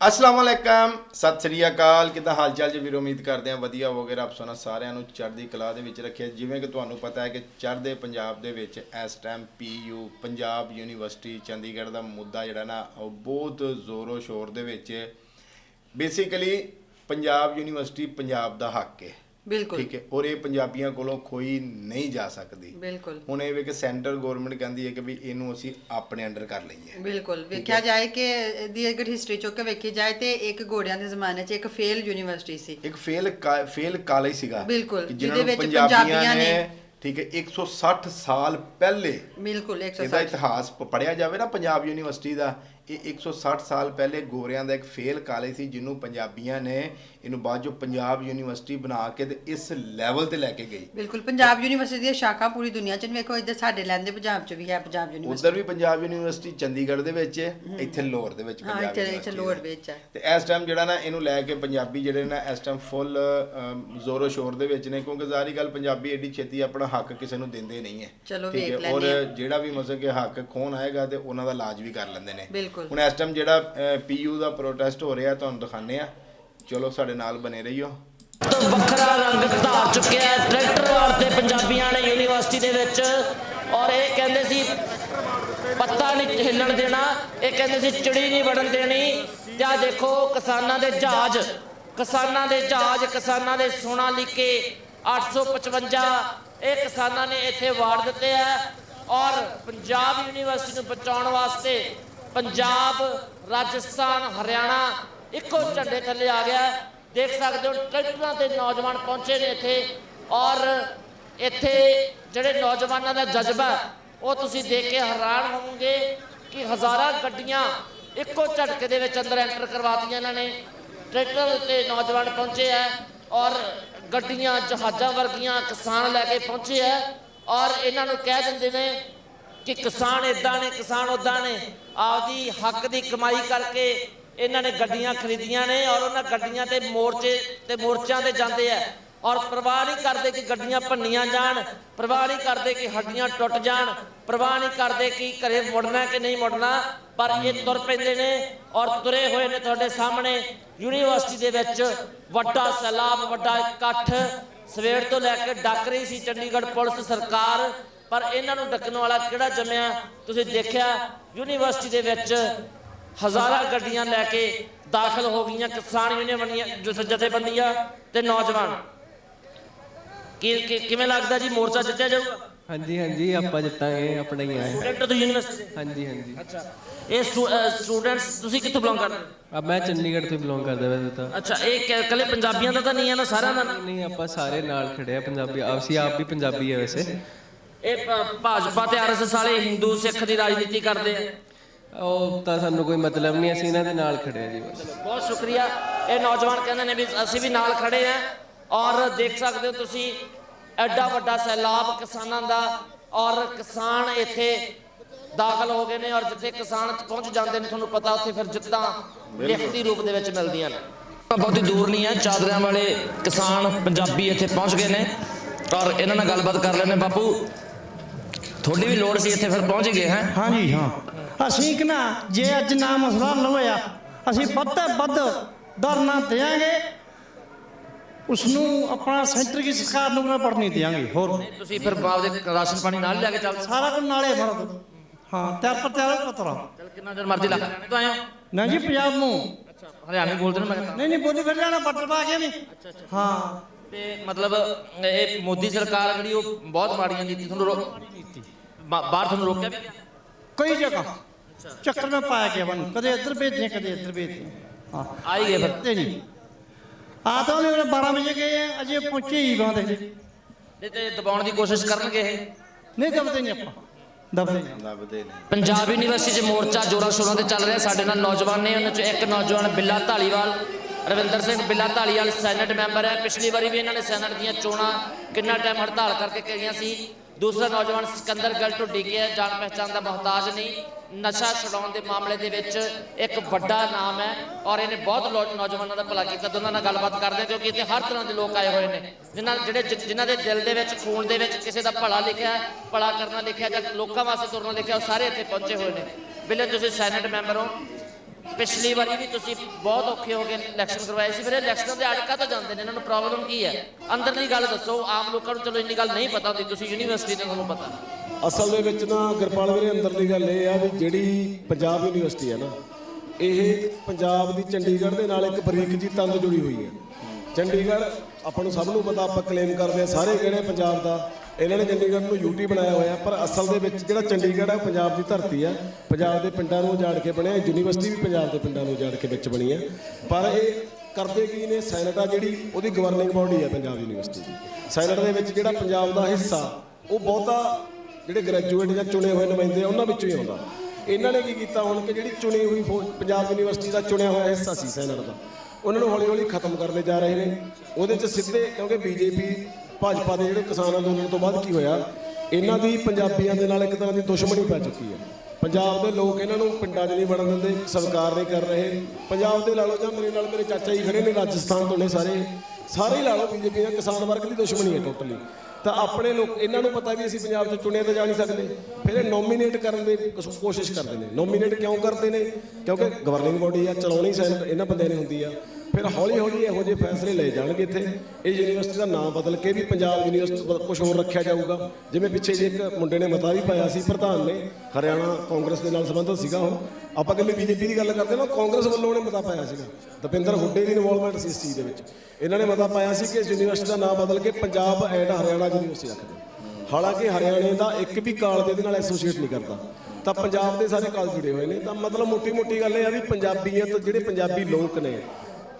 ਅਸਲਾਮ ਵਾਲੇਕਮ ਸਤਿ ਸ੍ਰੀ ਅਕਾਲ। ਕਿਦਾਂ ਹਾਲ ਚਾਲ ਜੀ ਵੀਰ? ਉਮੀਦ ਕਰਦੇ ਆ ਵਧੀਆ ਹੋਵੋਗੇ। ਰੱਬ ਸੋਨਾ ਸਾਰਿਆਂ ਨੂੰ ਚੜ੍ਹਦੀ ਕਲਾ ਦੇ ਵਿੱਚ ਰੱਖਿਆ ਜਿਵੇਂ ਕਿ ਤੁਹਾਨੂੰ ਪਤਾ ਹੈ ਕਿ ਚੜ੍ਹਦੇ ਪੰਜਾਬ ਦੇ ਵਿੱਚ ਇਸ time PU Punjab university Chandigarh ਦਾ ਮੁੱਦਾ ਜਿਹੜਾ ਨਾ, ਉਹ ਬਹੁਤ ਜ਼ੋਰੋ ਸ਼ੋਰ ਦੇ ਵਿੱਚ। ਬੇਸਿਕਲੀ ਪੰਜਾਬ ਯੂਨੀਵਰਸਿਟੀ ਪੰਜਾਬ ਦਾ ਹੱਕ ਹੈ। ਬਿਲਕੁਲ। ਠੀਕ ਹੈ ਔਰ ਇਹ ਪੰਜਾਬੀਆਂ ਕੋਲੋਂ ਖੋਈ ਨਹੀਂ ਜਾ ਸਕਦੀ। ਬਿਲਕੁਲ। ਹੁਣ ਇਹ ਵੇ ਕਿ ਸੈਂਟਰ ਗਵਰਨਮੈਂਟ ਕਹਿੰਦੀ ਹੈ ਕਿ ਵੀ ਇਹਨੂੰ ਅਸੀਂ ਆਪਣੇ ਅੰਡਰ ਕਰ ਲਈਏ। ਬਿਲਕੁਲ। ਵੇਖਿਆ ਜਾਏ ਕਿ ਇਹਦੀ ਅਗਰ ਹਿਸਟਰੀ ਚੁੱਕ ਕੇ ਵੇਖੀ ਜਾਏ ਤੇ ਇੱਕ ਘੋੜਿਆਂ ਦੇ ਜ਼ਮਾਨੇ 'ਚ ਇੱਕ ਫੇਲ ਯੂਨੀਵਰਸਿਟੀ ਸੀ। ਇੱਕ ਫੇਲ ਫੇਲ ਕਾਲਜ ਸੀਗਾ ਬਿਲਕੁਲ, ਜਿਹਦੇ ਵਿੱਚ ਪੰਜਾਬੀਆਂ ਨੇ- ਠੀਕ ਹੈ 160 ਸਾਲ ਪਹਿਲੇ ਬਿਲਕੁਲ ਇਹਦਾ 160 ਇਤਿਹਾਸ ਪ- ਪੜ੍ਹਿਆ ਜਾਵੇ ਨਾ ਪੰਜਾਬ ਯੂਨੀਵਰਸਿਟੀ ਦਾ ਇਹ 160 ਸਾਲ ਪਹਿਲੇ ਗੋਰਿਆਂ ਦਾ ਇੱਕ ਫੇਲ ਕਾਲਜ ਸੀ ਜਿਹਨੂੰ ਪੰਜਾਬੀਆਂ ਨੇ ਇਹਨੂੰ ਬਾਅਦ ਚੋਂ ਪੰਜਾਬ ਯੂਨੀਵਰਸਿਟੀ ਬਣਾ ਕੇ ਤੇ ਇਸ ਲੈਵਲ ਤੇ ਲੈ ਕੇ ਗਈ ਬਿਲਕੁਲ ਪੰਜਾਬ ਯੂਨੀਵਰਸਿਟੀ ਦੀਆਂ ਸ਼ਾਖਾ ਪੂਰੀ ਦੁਨੀਆ 'ਚ। ਵੇਖੋ ਇੱਧਰ ਸਾਡੇ ਲੈਂਦੇ ਪੰਜਾਬ 'ਚ ਵੀ ਹੈ ਪੰਜਾਬ ਯੂਨੀਵਰਸਿਟੀ ਉਧਰ ਵੀ ਪੰਜਾਬ ਯੂਨੀਵਰਸਿਟੀ ਚੰਡੀਗੜ੍ਹ ਦੇ ਵਿੱਚ ਹੈ ਇੱਥੇ ਲੋਰ ਦੇ ਵਿੱਚ ਹਾਂ ਪੰਜਾਬ ਇੱਥੇ ਇੱਥੇ ਹੈ। ਵਿੱਚ ਹੈ ਤੇ ਇਸ ਟਾਈਮ ਜਿਹੜਾ ਨਾ ਇਹਨੂੰ ਲੈ ਕੇ ਪੰਜਾਬੀ ਜਿਹੜੇ ਨਾ ਇਸ ਟਾਈਮ ਫੁੱਲ ਜ਼ੋਰੋ ਸ਼ੋਰ ਦੇ ਵਿੱਚ ਨੇ ਕਿਉਂਕਿ ਜ਼ਾਰੀ ਗੱਲ ਪੰਜਾਬੀ ਐਡੀ ਛੇਤੀ ਆਪਣਾ ਹੱਕ ਕਿਸੇ ਨੂੰ ਦਿੰਦੇ ਨਹੀਂ ਹੈ ਚਲੋ ਵੇਖ ਹੈ, ਲੈਂਦੇ ਔਰ ਹਾਂ। ਜਿਹੜਾ ਵੀ ਮਤਲਬ ਕਿ ਹੱਕ ਖੋਣ ਆਏਗਾ ਤੇ ਉਹਨਾਂ ਦਾ ਇਲਾਜ ਵੀ ਕਰ ਲੈਂਦੇ ਨੇ ਬਿਲਕੁਲ। ਹੁਣ ਇਸ ਟਾਈਮ ਜਿਹੜਾ ਪੀਯੂ ਦਾ ਪ੍ਰੋਟੈਸਟ ਹੋ ਰਿਹਾ ਤੁਹਾਨੂੰ ਦਿਖਾਣੇ ਆ ਚਲੋ ਸਾਡੇ ਨਾਲ ਬਨੇ ਰਹੀਓ। ਤੋਂ ਵੱਖਰਾ ਰੰਗ ਧਾਰ ਚੁੱਕਿਆ ਹੈ। ਟਰੈਕਟਰ ਵਾਰ ਤੇ ਪੰਜਾਬੀਆਂ ਨੇ ਯੂਨੀਵਰਸਿਟੀ ਦੇ ਵਿੱਚ ਔਰ ਇਹ ਕਹਿੰਦੇ ਸੀ ਪੱਤਾ ਨਹੀਂ ਹਿੱਲਣ ਦੇਣਾ ਇਹ ਕਹਿੰਦੇ ਸੀ ਚਿੜੀ ਨਹੀਂ ਵੜਨ ਦੇਣੀ। ਤੇ ਦੇਖੋ ਕਿਸਾਨਾਂ ਦੇ ਜਹਾਜ਼ ਕਿਸਾਨਾਂ ਦੇ ਜਹਾਜ਼ ਕਿਸਾਨਾਂ ਦੇ ਸੋਨਾ ਲਿਕੇ 855 ਇਹ ਕਿਸਾਨਾਂ ਨੇ ਇੱਥੇ ਵਾੜ ਦਿੱਤੇ ਆ। ਔਰ ਪੰਜਾਬ ਯੂਨੀਵਰਸਿਟੀ ਨੂੰ ਬਚਾਉਣ ਵਾਸਤੇ ਪੰਜਾਬ, ਰਾਜਸਥਾਨ, ਹਰਿਆਣਾ ਇੱਕੋ ਝੰਡੇ ਥੱਲੇ ਆ ਗਿਆ। ਦੇਖ ਸਕਦੇ ਹੋ, ਟਰੈਕਟਰਾਂ ਤੇ ਨੌਜਵਾਨ ਪਹੁੰਚੇ ਨੇ ਇੱਥੇ। ਔਰ ਇੱਥੇ ਜਿਹੜੇ ਨੌਜਵਾਨਾਂ ਦਾ ਜਜ਼ਬਾ, ਉਹ ਤੁਸੀਂ ਦੇਖ ਕੇ ਹੈਰਾਨ ਹੋਵੋਗੇ ਕਿ ਹਜ਼ਾਰਾਂ ਗੱਡੀਆਂ ਇੱਕੋ ਝਟਕੇ ਦੇ ਵਿੱਚ ਅੰਦਰ ਐਂਟਰ ਕਰਵਾਤੀਆਂ ਇਹਨਾਂ ਨੇ। ਟਰੈਕਟਰ ਤੇ ਨੌਜਵਾਨ ਪਹੁੰਚੇ ਹੈ ਔਰ ਗੱਡੀਆਂ ਜਹਾਜ਼ਾਂ ਵਰਗੀਆਂ ਕਿਸਾਨ ਲੈ ਕੇ ਪਹੁੰਚੇ ਹੈ ਔਰ ਇਹਨਾਂ ਨੂੰ ਕਹਿ ਦਿੰਦੇ ਨੇ ਕਿ ਕਿਸਾਨ ਇਦਾਂ ਨੇ, ਕਿਸਾਨ ਉਦਾਂ ਨੇ। ਆਪਦੀ ਹੱਕ ਦੀ ਕਮਾਈ ਕਰਕੇ ਇਹਨਾਂ ਨੇ ਗੱਡੀਆਂ ਖਰੀਦੀਆਂ ਨੇ ਔਰ ਉਹਨਾਂ ਗੱਡੀਆਂ ਤੇ ਮੋਰਚੇ ਤੇ ਮੋਰਚਿਆਂ ਤੇ ਜਾਂਦੇ ਆ। ਔਰ ਪਰਵਾਹ ਨਹੀਂ ਕਰਦੇ ਕਿ ਗੱਡੀਆਂ ਭੰਨੀਆਂ ਜਾਣ, ਪਰਵਾਹ ਨਹੀਂ ਕਰਦੇ ਕਿ ਹੱਡੀਆਂ ਟੁੱਟ ਜਾਣ, ਪਰਵਾਹ ਨਹੀਂ ਕਰਦੇ ਕਿ ਘਰੇ ਮੁੜਨਾ ਕਿ ਨਹੀਂ ਮੁੜਨਾ, ਪਰ ਇਹ ਤੁਰ ਪੈਂਦੇ ਨੇ ਔਰ ਤੁਰੇ ਹੋਏ ਨੇ ਤੁਹਾਡੇ ਸਾਹਮਣੇ ਯੂਨੀਵਰਸਿਟੀ ਦੇ ਵਿੱਚ ਵੱਡਾ ਸੈਲਾਬ, ਵੱਡਾ ਇਕੱਠ। ਸਵੇਰ ਤੋਂ ਲੈ ਕੇ ਡੱਕ ਰਹੀ ਸੀ ਚੰਡੀਗੜ੍ਹ ਪੁਲਿਸ ਸਰਕਾਰ। ਪਰ ਇਹਨਾਂ ਨੂੰ ਡੱਕਣ ਵਾਲਾ ਕਿਹੜਾ ਜੰਮਿਆ? ਤੁਸੀਂ ਦੇਖਿਆ ਯੂਨੀਵਰਸਿਟੀ ਦੇ ਵਿੱਚ ਹਜ਼ਾਰਾਂ ਗੱਡੀਆਂ ਲੈ ਕੇ ਦਾਖਲ ਹੋ ਗਈਆਂ ਕਿਸਾਨ ਜਥ- ਜਥੇਬੰਦੀਆਂ ਤੇ ਨੌਜਵਾਨ। ਕੀ ਕਿਵੇਂ ਲੱਗਦਾ ਜੀ? ਮੋਰਚਾ ਜਿੱਤਿਆ ਜਾਊਗਾ? ਹਾਂਜੀ ਹਾਂਜੀ ਆਪਾਂ ਜਿੱਤਾਂਗੇ ਆਪਣਾ ਹੀ ਆਏ। ਸਟੂਡੈਂਟ ਤੋਂ ਯੂਨੀਵਰਸਿਟੀ? ਹਾਂਜੀ ਹਾਂਜੀ। ਅੱਛਾ। ਇਹ ਸਟੂਡੈਂਟਸ ਤੁਸੀਂ ਕਿੱਥੋਂ ਬਿਲੋਂਗ ਕਰਦੇ? ਹੋ? ਆ ਮੈਂ ਚੰਡੀਗੜ੍ਹ ਤੋਂ ਬਿਲੋਂਗ ਕਰਦਾ ਵੈਸੇ ਤਾਂ। ਅੱਛਾ ਇਹ ਕ- ਇਕੱਲੇ ਪੰਜਾਬੀਆਂ ਦਾ ਤਾਂ ਨਹੀਂ ਹੈ ਨਾ ਸਾਰਿਆਂ ਦਾ? ਨਹੀਂ ਆਪਾਂ ਸਾਰੇ ਨਾਲ ਖੜੇ ਆ ਪੰਜਾਬੀ ਅਸੀਂ ਆਪ ਵੀ ਪੰਜਾਬੀ ਆ ਵੈਸੇ। ਇਹ ਭ- ਭਾਜਪਾ ਤੇ ਆਰਐਸਐਸ ਵਾਲੇ ਹਿੰਦੂ ਸਿੱਖ ਦੀ ਰਾਜਨੀਤੀ ਕਰਦੇ ਆ। ਉਹ ਤਾਂ ਸਾਨੂੰ ਕੋਈ ਮਤਲਬ ਨਹੀਂ ਅਸੀਂ ਇਹਨਾਂ ਦੇ ਨਾਲ ਖੜੇ ਆ ਜੀ ਬਸ। ਬਹੁਤ ਸ਼ੁਕਰੀਆ। ਇਹ ਨੌਜਵਾਨ ਕਹਿੰਦੇ ਨੇ ਵੀ ਅਸੀਂ ਵੀ ਨਾਲ ਖੜੇ ਆ ਔਰ ਦੇਖ ਸਕਦੇ ਹੋ ਤੁਸੀਂ ਐਡਾ ਵੱਡਾ ਸੈਲਾਬ ਕਿਸਾਨਾਂ ਦਾ ਔਰ ਕਿਸਾਨ ਇੱਥੇ ਦਾਖਲ ਹੋ ਗਏ ਨੇ ਔਰ ਜਿੱਥੇ ਕਿਸਾਨ ਪਹੁੰਚ ਜਾਂਦੇ ਨੇ ਤੁਹਾਨੂੰ ਪਤਾ ਉੱਥੇ ਫਿਰ ਜਿੱਤਾਂ ਲਿਖਤੀ ਰੂਪ ਦੇ ਵਿੱਚ ਮਿਲਦੀਆਂ ਨੇ। ਬਹੁਤੀ ਦੂਰ ਨਹੀਂ ਹੈ ਚਾਦਰਿਆਂ ਵਾਲੇ ਕਿਸਾਨ ਪੰਜਾਬੀ ਇੱਥੇ ਪਹੁੰਚ ਗਏ ਨੇ ਔਰ ਇਹਨਾਂ ਨਾਲ ਗੱਲਬਾਤ ਕਰ ਲੈਣੇ ਬਾਪੂ ਤੁਹਾਡੀ ਵੀ ਲੋੜ ਸੀ ਇੱਥੇ ਫਿਰ ਪਹੁੰਚ ਗਏ ਹੈ? ਹਾਂਜੀ ਹਾਂ। ਅਸੀਂ ਕਿ ਨਾ ਜੇ ਅੱਜ ਨਾ ਮਸਲਾ ਹੱਲ ਹੋਇਆ ਅਸੀਂ ਵੱਧ ਤੋਂ ਵੱਧ ਧਰਨਾ ਦੇਾਂਗੇ ਉਸ ਨੂੰ ਆਪਣਾ ਸੈਂਟਰ ਦੀ ਸਰਕਾਰ ਨੂੰ ਨਾ ਪੜਨੀ ਦੇਾਂਗੇ ਹੋਰ। ਤੁਸੀਂ ਫਿਰ ਆਪਦੇ ਰਾਸ਼ਨ ਪਾਣੀ ਨਾਲ ਹੀ ਲੈ ਕੇ ਚੱਲ। ਸਾਰਾ ਕੁਝ ਨਾਲੇ ਮਰਦ ਹਾਂ ਤਿਆਰ ਪਰ ਤਿਆਰ ਪਤਰਾ ਚੱਲ ਕਿੰਨਾ ਚਿਰ ਮਰਜ਼ੀ ਲੱਗ ਤੋਂ ਹੋ? ਨਾ ਜੀ ਪੰਜਾਬ ਨੂੰ। ਅੱਛਾ ਹਰਿਆਣੇ ਬੋਲਦੇ ਨੇ ਮੈਂ ਨਹੀਂ ਨਹੀਂ ਬੋਲੀ ਫਿਰ ਜਾਣਾ ਬੱਟਰ ਪਾ ਕੇ ਨਹੀਂ ਹਾਂ। ਤੇ ਮਤਲਬ ਇਹ ਮੋਦੀ ਸਰਕਾਰ ਜਿਹੜੀ ਉਹ ਬਹੁਤ ਮਾੜੀਆਂ ਨੀਤੀ ਤੁਹਾਨੂੰ ਰੋ- ਬਾ- ਬਾਹਰ ਤੁਹਾਨੂੰ ਰੋਕਿਆ ਵੀ ਗਿਆ? ਕਈ ਜਗ੍ਹਾ। ਚੱਕਰ में ਪਾਇਆ ਗਿਆ ਬਨ ਕਦੇ ਇੱਧਰ ਭੇਜਦੇ ਕਦੇ ਇੱਧਰ ਭੇਜਦੇ ਹਾਂ। ਆਈ ਗਏ ਫਿਰ। ਤੇ ਨਹੀਂ। ਆ ਤਾਂ ਉਹਨੇ 12 ਵਜੇ ਗਏ ਆ, ਅਜੇ ਪਹੁੰਚੇ ਹੀ ਬਾਂਦੇ ਨਹੀਂ ਤੇ ਦਬਾਉਣ ਦੀ ਕੋਸ਼ਿਸ਼ ਕਰਨਗੇ ਇਹ? ਨਹੀਂ ਦਬਦੇ ਨਹੀਂ ਆਪਾਂ। ਦਬਦੇ ਨਹੀਂ। ਲੱਭਦੇ ਨੇ ਪੰਜਾਬ ਯੂਨੀਵਰਸਿਟੀ 'ਚ ਮੋਰਚਾ ਜੋਰਾਂ ਸ਼ੋਰਾਂ ਤੇ ਚੱਲ ਰਿਹਾ। ਸਾਡੇ ਨਾਲ ਨੌਜਵਾਨ ਨੇ ਉਹਨਾਂ 'ਚੋਂ ਇੱਕ ਨੌਜਵਾਨ ਬਿੱਲਾ ਢਾਲੀਵਾਲ ਰਵਿੰਦਰ ਸਿੰਘ ਬਿੱਲਾ ਢਾਲੀਵਾਲ ਸੈਨੇਟ ਮੈਂਬਰ ਹੈ। ਪਿਛਲੀ ਵਾਰੀ ਵੀ ਇਹਨਾਂ ਨੇ ਸੈਨੇਟ ਦੀਆਂ ਚੋਣਾਂ ਕਿੰਨਾ ਟਾਈਮ ਹੜਤਾਲ ਕਰਕੇ ਕਰੀਆਂ ਸੀ। ਦੂਸਰਾ ਨੌਜਵਾਨ ਸਿਕੰਦਰ ਗੱਲ ਢੁੱਡੀ ਗਿਆ। ਜਾਣ ਪਹਿਚਾਣ ਦਾ ਮੁਹਤਾਜ ਨਹੀਂ। ਨਸ਼ਾ ਛਡਾਉਣ ਦੇ ਮਾਮਲੇ ਦੇ ਵਿੱਚ ਇੱਕ ਵੱਡਾ ਨਾਮ ਹੈ ਔਰ ਇਹਨੇ ਬਹੁਤ ਨੌਜਵਾਨਾਂ ਦਾ ਭਲਾ ਕੀਤਾ। ਦੋਨਾਂ ਨਾਲ ਗੱਲਬਾਤ ਕਰਦੇ ਕਿਉਂਕਿ ਇੱਥੇ ਹਰ ਤਰ੍ਹਾਂ ਦੇ ਲੋਕ ਆਏ ਹੋਏ ਨੇ। ਜਿਨ੍ਹਾਂ ਜਿਹੜੇ ਜਿ- ਜਿਨ੍ਹਾਂ ਦੇ ਦਿਲ ਦੇ ਵਿੱਚ, ਖੂਨ ਦੇ ਵਿੱਚ ਕਿਸੇ ਦਾ ਭਲਾ ਲਿਖਿਆ, ਭਲਾ ਕਰਨਾ ਲਿਖਿਆ ਜਾਂ ਲੋਕਾਂ ਵਾਸਤੇ ਤੁਰਨਾ ਲਿਖਿਆ, ਉਹ ਸਾਰੇ ਇੱਥੇ ਪਹੁੰਚੇ ਹੋਏ ਨੇ। ਬਿੱਲੇ, ਤੁਸੀਂ ਸੈਨੇਟ ਮੈਂਬਰ ਹੋ। ਪਿਛਲੀ ਵਾਰੀ ਵੀ ਤੁਸੀਂ ਬਹੁਤ ਔਖੇ ਹੋ ਕੇ ਇਲੈਕਸ਼ਨ ਕਰਵਾਏ ਸੀ, ਫਿਰ ਇਲੈਕਸ਼ਨਾਂ ਦੇ ਅੜਕਾ ਤਾਂ ਜਾਂਦੇ ਨੇ, ਇਹਨਾਂ ਨੂੰ ਪ੍ਰੋਬਲਮ ਕੀ ਹੈ? ਅੰਦਰਲੀ ਗੱਲ ਦੱਸੋ, ਆਮ ਲੋਕਾਂ ਨੂੰ ਚਲੋ ਇੰਨੀ ਗੱਲ ਨਹੀਂ ਪਤਾ ਹੁੰਦੀ, ਤੁਸੀਂ ਯੂਨੀਵਰਸਿਟੀ ਦੇ ਤੁਹਾਨੂੰ ਪਤਾ। ਅਸਲ ਦੇ ਵਿੱਚ ਨਾ ਗੁਰਪਾਲ ਵੀਰੇ ਅੰਦਰਲੀ ਗੱਲ ਇਹ ਆ ਵੀ ਜਿਹੜੀ ਪੰਜਾਬ ਯੂਨੀਵਰਸਿਟੀ ਹੈ ਨਾ, ਇਹ ਪੰਜਾਬ ਦੀ ਚੰਡੀਗੜ੍ਹ ਦੇ ਨਾਲ ਇੱਕ ਬਰੀਕ ਜੀ ਤੰਦ ਜੁੜੀ ਹੋਈ ਹੈ। ਚੰਡੀਗੜ੍ਹ, ਆਪਾਂ ਨੂੰ ਸਭ ਨੂੰ ਪਤਾ, ਆਪਾਂ ਕਲੇਮ ਕਰਦੇ ਆ ਸਾਰੇ ਕਿਹੜੇ ਪੰਜਾਬ ਦਾ ਇਹਨਾਂ ਨੇ ਚੰਡੀਗੜ੍ਹ ਨੂੰ ਯੂਟੀ ਬਣਾਇਆ ਹੋਇਆ, ਪਰ ਅਸਲ ਦੇ ਵਿੱਚ ਜਿਹੜਾ ਚੰਡੀਗੜ੍ਹ ਹੈ ਪੰਜਾਬ ਦੀ ਧਰਤੀ ਆ। ਪੰਜਾਬ ਦੇ ਪਿੰਡਾਂ ਨੂੰ ਉਜਾੜ ਕੇ ਬਣਿਆ, ਯੂਨੀਵਰਸਿਟੀ ਵੀ ਪੰਜਾਬ ਦੇ ਪਿੰਡਾਂ ਨੂੰ ਉਜਾੜ ਕੇ ਵਿੱਚ ਬਣੀ ਹੈ ਪਰ ਇਹ ਕਰਦੇ ਕੀ ਨੇ, ਸੈਨੇਟ ਆ ਜਿਹੜੀ, ਉਹਦੀ ਗਵਰਨਿੰਗ ਬਾਡੀ ਹੈ ਪੰਜਾਬ ਯੂਨੀਵਰਸਿਟੀ ਦੀ। ਸੈਨੇਟ ਦੇ ਵਿੱਚ ਜਿਹੜਾ ਪੰਜਾਬ ਦਾ ਹਿੱਸਾ, ਉਹ ਬਹੁਤਾ ਜਿਹੜੇ ਗ੍ਰੈਜੂਏਟ ਜਾਂ ਚੁਣੇ ਹੋਏ ਨੁਮਾਇੰਦੇ ਆ, ਉਹਨਾਂ ਵਿੱਚੋਂ ਹੀ ਆਉਂਦਾ। ਇਹਨਾਂ ਨੇ ਕੀ ਕੀਤਾ ਹੁਣ ਕਿ ਜਿਹੜੀ ਚੁਣੀ ਹੋਈ ਫੌਜ- ਪੰਜਾਬ ਯੂਨੀਵਰਸਿਟੀ ਦਾ ਚੁਣਿਆ ਹੋਇਆ ਹਿੱਸਾ ਸੀ ਸੈਨੇਟ ਦਾ। ਉਹਨਾਂ ਨੂੰ ਹੌਲੀ ਹੌਲੀ ਖਤਮ ਕਰਦੇ ਜਾ ਰਹੇ ਨੇ। ਉਹਦੇ 'ਚ ਸਿੱਧੇ ਕਿਉਂਕਿ ਬੀਜੇਪੀ ਭਾਜਪਾ ਦੇ ਜਿਹੜੇ ਕਿਸਾਨ ਅੰਦੋਲਨ ਤੋਂ ਬਾਅਦ ਕੀ ਹੋਇਆ? ਇਹਨਾਂ ਦੀ ਪੰਜਾਬੀਆਂ ਦੇ ਨਾਲ ਇੱਕ ਤਰ੍ਹਾਂ ਦੀ ਦੁਸ਼ਮਣੀ ਪੈ ਚੁੱਕੀ ਹੈ। ਪੰਜਾਬ ਦੇ ਲੋਕ ਇਹਨਾਂ ਨੂੰ ਪਿੰਡਾਂ 'ਚ ਨਹੀਂ ਵੜਨ ਦਿੰਦੇ, ਸਰਕਾਰ ਨਹੀਂ ਕਰ ਰਹੇ। ਪੰਜਾਬ ਦੇ ਲਾ ਲਓ ਜਾਂ ਮੇਰੇ ਨਾਲ ਮੇਰੇ ਚਾਚਾ ਜੀ ਖੜੇ ਨੇ ਰਾਜਸਥਾਨ ਤੋਂ ਨੇ ਸਾਰੇ। ਸਾਰੇ ਲਾ ਲਓ ਬੀਜੇਪੀ ਦਾ ਕਿਸਾਨ ਵਰਗ ਦੀ ਦੁਸ਼ਮਣੀ ਹੈ ਟੋਟਲੀ। ਤਾਂ ਆਪਣੇ ਲੋਕ, ਇਹਨਾਂ ਨੂੰ ਪਤਾ ਵੀ ਅਸੀਂ ਪੰਜਾਬ 'ਚ ਚੁਣੇ ਤਾਂ ਜਾ ਨਹੀਂ ਸਕਦੇ। ਫਿਰ ਇਹ ਨੋਮੀਨੇਟ ਕਰਨ ਦੀ ਕੋਸ਼ਿਸ਼ ਕਰਦੇ ਨੇ। ਨੋਮੀਨੇਟ ਕਿਉਂ ਕਰਦੇ ਨੇ? ਕਿਉਂਕਿ ਗਵਰਨਿੰਗ ਬੋਡੀ ਆ, ਚਲਾਉਣੀ ਸੈਨੇਟ ਇਹਨਾਂ ਬੰਦਿਆਂ ਨੇ ਹੁੰਦੀ ਆ। ਫਿਰ ਹੌਲੀ ਹੌਲੀ ਇਹੋ ਜਿਹੇ ਫੈਸਲੇ ਲਏ ਜਾਣਗੇ ਇੱਥੇ। ਇਹ ਯੂਨੀਵਰਸਿਟੀ ਦਾ ਨਾਮ ਬਦਲ ਕੇ ਵੀ ਪੰਜਾਬ ਯੂਨੀਵਰਸਿਟੀ ਕੁਝ ਹੋਰ ਰੱਖਿਆ ਜਾਊਗਾ। ਜਿਵੇਂ ਪਿੱਛੇ ਜੇ ਇੱਕ ਮੁੰਡੇ ਨੇ ਮਤਾ ਵੀ ਪਾਇਆ ਸੀ, ਪ੍ਰਧਾਨ ਨੇ, ਹਰਿਆਣਾ ਕਾਂਗਰਸ ਦੇ ਨਾਲ ਸੰਬੰਧਿਤ ਸੀਗਾ ਉਹ। ਆਪਾਂ ਕਹਿੰਦੇ ਬੀਜੇਪੀ ਦੀ ਗੱਲ ਕਰਦੇ ਨਾ ਕਾਂਗਰਸ ਵੱਲੋਂ ਉਹਨੇ ਮਤਾ ਪਾਇਆ ਸੀਗਾ। ਦਪਿੰਦਰ ਹੁੱਡੇ ਦੀ ਇਨਵੋਲਵਮੈਂਟ ਸੀ ਇਸ ਚੀਜ਼ ਦੇ ਵਿੱਚ। ਇਹਨਾਂ ਨੇ ਮਤਾ ਪਾਇਆ ਸੀ ਕਿ ਇਸ ਯੂਨੀਵਰਸਿਟੀ ਦਾ ਨਾਮ ਬਦਲ ਕੇ ਪੰਜਾਬ ਐਂਡ ਹਰਿਆਣਾ ਯੂਨੀਵਰਸਿਟੀ ਰੱਖ ਦਿਓ। ਹਾਲਾਂਕਿ ਹਰਿਆਣੇ ਦਾ ਇੱਕ ਵੀ ਕਾਲਜ ਇਹਦੇ ਨਾਲ ਐਸੋਸੀਏਟ ਨਹੀਂ ਕਰਦਾ। ਤਾਂ ਪੰਜਾਬ ਦੇ ਸਾਰੇ ਕਾਲਜ ਜੁੜੇ ਹੋਏ ਨੇ। ਤਾਂ ਮਤਲਬ ਮੋਟੀ ਮੋਟੀ ਗੱਲ ਇਹ ਆ ਵੀ ਪੰਜਾਬੀਅਤ ਜਿਹੜੇ ਪੰਜਾਬੀ ਲੋਕ ਨੇ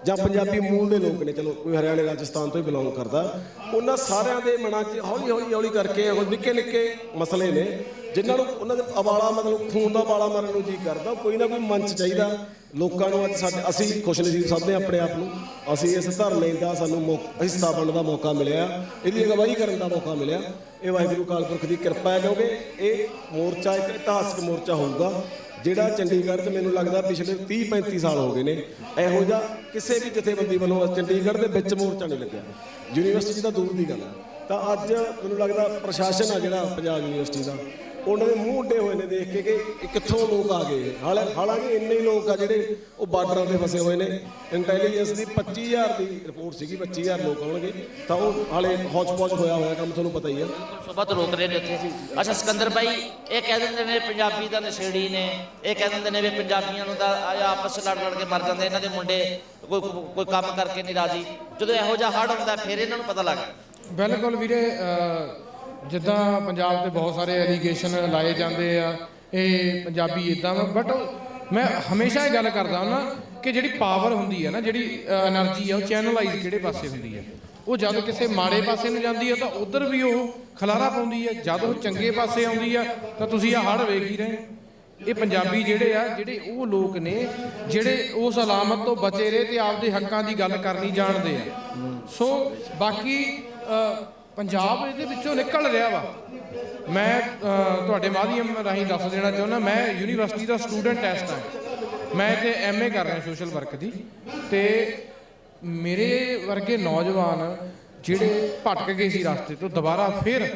ਜਾਂ ਪੰਜਾਬੀ ਮੂਲ ਦੇ ਲੋਕ ਨੇ, ਚਲੋ ਕੋਈ ਹਰਿਆਣੇ, ਰਾਜਸਥਾਨ ਤੋਂ ਹੀ ਬਿਲੋਂਗ ਕਰਦਾ। ਉਹਨਾਂ ਸਾਰਿਆਂ ਦੇ ਮਨਾਂ 'ਚ ਹੌਲੀ ਹੌਲੀ ਹੌਲੀ ਕਰਕੇ, ਉਹ ਨਿੱਕੇ ਨਿੱਕੇ ਮਸਲੇ ਨੇ, ਜਿਨ੍ਹਾਂ ਨੂੰ ਉਹਨਾਂ ਦੇ ਅਵਾਲਾ, ਮਤਲਬ ਖੂਨ ਦਾ ਵਾਲਾ ਮਾਰਨ ਨੂੰ ਜੀ ਕਰਦਾ, ਕੋਈ ਨਾ ਕੋਈ ਮੰਚ ਚਾਹੀਦਾ। ਲੋਕਾਂ ਨੂੰ ਅੱਜ ਸਾਡੇ, ਅਸੀਂ ਖੁਸ਼ਨਸੀਬ ਸਭ ਨੇ ਆਪਣੇ ਆਪ ਨੂੰ। ਅਸੀਂ ਇਸ ਧਰਨੇ ਦਾ ਸਾਨੂੰ ਮੌਕ- ਹਿੱਸਾ ਬਣਨ ਦਾ ਮੌਕਾ ਮਿਲਿਆ। ਇਹਦੀ ਅਗਵਾਈ ਕਰਨ ਦਾ ਮੌਕਾ ਮਿਲਿਆ। ਇਹ ਵਾਹਿਗੁਰੂ ਅਕਾਲ ਪੁਰਖ ਦੀ ਕਿਰਪਾ ਹੈ, ਕਿਉਂਕਿ ਇਹ ਮੋਰਚਾ, ਇੱਕ ਇਤਿਹਾਸਕ ਮੋਰਚਾ ਹੋਊਗਾ। ਜਿਹੜਾ ਚੰਡੀਗੜ੍ਹ 'ਚ ਮੈਨੂੰ ਲੱਗਦਾ ਪਿਛਲੇ 30 35 ਸਾਲ ਹੋ ਗਏ ਨੇ, ਇਹੋ ਜਿਹਾ ਕਿਸੇ ਵੀ ਜਥੇਬੰਦੀ ਵੱਲੋਂ ਚੰਡੀਗੜ੍ਹ ਦੇ ਵਿੱਚ ਮੋਰਚਾ ਨਹੀਂ ਲੱਗਿਆ। ਯੂਨੀਵਰਸਿਟੀ ਤਾਂ ਦੂਰ ਦੀ ਗੱਲ ਹੈ। ਤਾਂ ਅੱਜ ਮੈਨੂੰ ਲੱਗਦਾ ਪ੍ਰਸ਼ਾਸਨ ਆ ਜਿਹੜਾ ਪੰਜਾਬ ਯੂਨੀਵਰਸਿਟੀ ਦਾ ਉਹਨਾਂ ਦੇ ਮੂੰਹ ਉੱਡੇ ਹੋਏ ਨੇ ਦੇਖ ਕੇ ਕਿ ਕਿੱਥੋਂ ਲੋਕ ਆ ਗਏ। ਹਾਲਾ- ਹਾਲਾਂਕਿ ਇੰਨੇ ਹੀ ਲੋਕ ਆ ਜਿਹੜੇ ਉਹ ਬਾਰਡਰਾਂ ਤੇ ਫਸੇ ਹੋਏ ਨੇ। ਇੰਟੈਲੀਜੈਂਸ ਦੀ 25000 ਦੀ ਰਿਪੋਰਟ ਸੀਗੀ 25000 ਲੋਕ ਆਉਣਗੇ। ਤਾਂ ਉਹ ਹਾਲੇ ਹੌਚ-ਪੌਚ ਹੋਇਆ ਹੋਇਆ ਕੰਮ ਤੁਹਾਨੂੰ ਪਤਾ ਹੀ ਆ ਸੁਬਹ ਤੋਂ ਰੋਕ ਰਹੇ ਨੇ ਉੱਥੇ। ਅੱਛਾ ਸਿਕੰਦਰ ਬਾਈ ਇਹ ਕਹਿ ਦਿੰਦੇ ਨੇ ਪੰਜਾਬੀ ਦਾ ਨਸ਼ੇੜੀ ਨੇ। ਇਹ ਕਹਿ ਦਿੰਦੇ ਨੇ ਵੀ ਪੰਜਾਬੀਆਂ ਨੂੰ ਤਾਂ ਆ- ਆਪਸ ਚ ਲੜ ਲੜ ਕੇ ਮਰ ਜਾਂਦੇ। ਇਹਨਾਂ ਦੇ ਮੁੰਡੇ ਕੋਈ ਕੋਈ ਕੰਮ ਕਰਕੇ ਨਹੀਂ ਰਾਜੀ। ਜਦੋਂ ਇਹੋ ਜਿਹਾ ਹੜ ਹੁੰਦਾ ਫਿਰ ਇਹਨਾਂ ਨੂੰ ਪਤਾ ਲੱਗਦਾ ਬਿਲਕੁਲ ਵੀਰੇ ਅਹ, ਜਿੱਦਾਂ ਪੰਜਾਬ ਤੇ ਬਹੁਤ ਸਾਰੇ ਐਲੀਗੇਸ਼ਨ ਲਾਏ ਜਾਂਦੇ ਆ, ਇਹ ਪੰਜਾਬੀ ਇਦਾਂ ਵਾ ਬਟ ਮੈਂ ਹਮੇਸ਼ਾ ਇਹ ਗੱਲ ਕਰਦਾ ਹਾਂ ਕਿ ਜਿਹੜੀ ਪਾਵਰ ਹੁੰਦੀ ਹੈ ਨਾ, ਜਿਹੜੀ એનર્ਜੀ ਆ, ਉਹ ਚੈਨਲਾਈਜ਼ ਕਿਹੜੇ ਪਾਸੇ ਹੁੰਦੀ ਹੈ ਉਹ ਜਦ ਕਿਸੇ ਮਾੜੇ ਪਾਸੇ ਨੂੰ ਜਾਂਦੀ ਹੈ ਤਾਂ ਉਧਰ ਵੀ ਉਹ ਖਲਾਰਾ ਪਾਉਂਦੀ ਹੈ ਜਦ ਉਹ ਚੰਗੇ ਪਾਸੇ ਆਉਂਦੀ ਹੈ ਤਾਂ ਤੁਸੀਂ ਇਹ ਹੜ ਵੇਖੀ ਰਹੇ ਇਹ ਪੰਜਾਬੀ ਜਿਹੜੇ ਆ, ਜਿਹੜੇ ਉਹ ਲੋਕ ਨੇ, ਜਿਹੜੇ ਉਸ ਅਲਾਮਤ ਤੋਂ ਬਚੇ ਰਹੇ ਤੇ ਆਪਦੇ ਹੱਕਾਂ ਦੀ ਗੱਲ ਕਰਨੀ ਜਾਣਦੇ ਆ। ਸੋ ਬਾਕੀ ਪੰਜਾਬ ਇਹਦੇ ਵਿੱਚੋਂ ਨਿਕਲ ਰਿਹਾ ਵਾ। ਮੈਂ ਤੁਹਾਡੇ ਮਾਧਿਅਮ ਰਾਹੀਂ ਦੱਸ ਦੇਣਾ ਚਾਹੁੰਦਾ, ਮੈਂ ਯੂਨੀਵਰਸਿਟੀ ਦਾ ਸਟੂਡੈਂਟ ਟੈਸਟ ਹਾਂ ਮੈਂ ਇੱਥੇ ਐਮਏ ਕਰ ਰਿਹਾ ਸੋਸ਼ਲ ਵਰਕ ਦੀ। ਤੇ ਮੇਰੇ ਵਰਗੇ ਨੌਜਵਾਨ ਜਿਹੜੇ ਭਟਕ ਗਏ ਸੀ ਰਸਤੇ ਤੋਂ, ਦੁਬਾਰਾ ਫਿਰ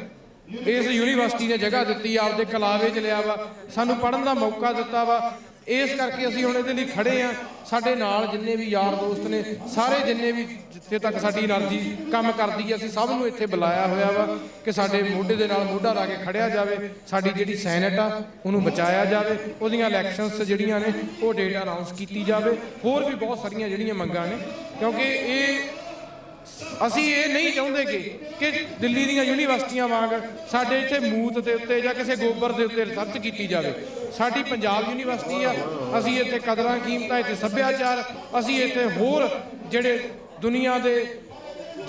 ਇਸ ਯੂਨੀਵਰਸਿਟੀ ਨੇ ਜਗ੍ਹਾ ਦਿੱਤੀ, ਆਪਦੇ ਕਲਾਵੇ ਚ ਲਿਆ ਵਾ। ਸਾਨੂੰ ਪੜਨ ਦਾ ਮੌਕਾ ਦਿੱਤਾ ਵਾ। ਇਸ ਕਰਕੇ ਅਸੀਂ ਹੁਣ ਇਹਦੇ ਲਈ ਖੜੇ ਆ ਸਾਡੇ ਨਾਲ ਜਿੰਨੇ ਵੀ ਯਾਰ ਦੋਸਤ ਨੇ, ਸਾਰੇ ਜਿੰਨੇ ਵੀ ਜਿੱਥੇ ਤੱਕ ਸਾਡੀ એનર્ਜੀ ਕੰਮ ਕਰਦੀ ਹੈ ਅਸੀਂ ਸਭ ਨੂੰ ਇੱਥੇ ਬੁਲਾਇਆ ਹੋਇਆ ਵਾ ਕਿ ਸਾਡੇ ਮੋਢੇ ਦੇ ਨਾਲ ਮੋਢਾ ਲਾ ਕੇ ਖੜਿਆ ਜਾਵੇ, ਸਾਡੀ ਜਿਹੜੀ ਸੈਨੇਟ ਆ, ਉਹਨੂੰ ਬਚਾਇਆ ਜਾਵੇ, ਉਹਦੀਆਂ ਇਲੈਕਸ਼ਨਸ ਜਿਹੜੀਆਂ ਨੇ, ਉਹ ਡੇਟ ਅਨਾਉਂਸ ਕੀਤੀ ਜਾਵੇ। ਹੋਰ ਵੀ ਬਹੁਤ ਸਾਰੀਆਂ ਜਿਹੜੀਆਂ ਮੰਗਾਂ ਨੇ, ਕਿਉਂਕਿ ਇਹ ਅਸੀਂ ਇਹ ਨਹੀਂ ਚਾਹੁੰਦੇ ਕਿ ਕਿ ਦਿੱਲੀ ਦੀਆਂ ਯੂਨੀਵਰਸਿਟੀਆਂ ਵਾਂਗ ਸਾਡੇ ਇੱਥੇ ਮੂਤ ਦੇ ਉੱਤੇ ਜਾਂ ਕਿਸੇ ਗੋਬਰ ਦੇ ਉੱਤੇ ਰਿਸਰਚ ਕੀਤੀ ਜਾਵੇ। ਸਾਡੀ ਪੰਜਾਬ ਯੂਨੀਵਰਸਿਟੀ ਆ, ਅਸੀਂ ਇੱਥੇ ਕਦਰਾਂ ਕੀਮਤਾਂ ਇੱਥੇ ਸੱਭਿਆਚਾਰ, ਅਸੀਂ ਇੱਥੇ ਹੋਰ ਜਿਹੜੇ ਦੁਨੀਆ ਦੇ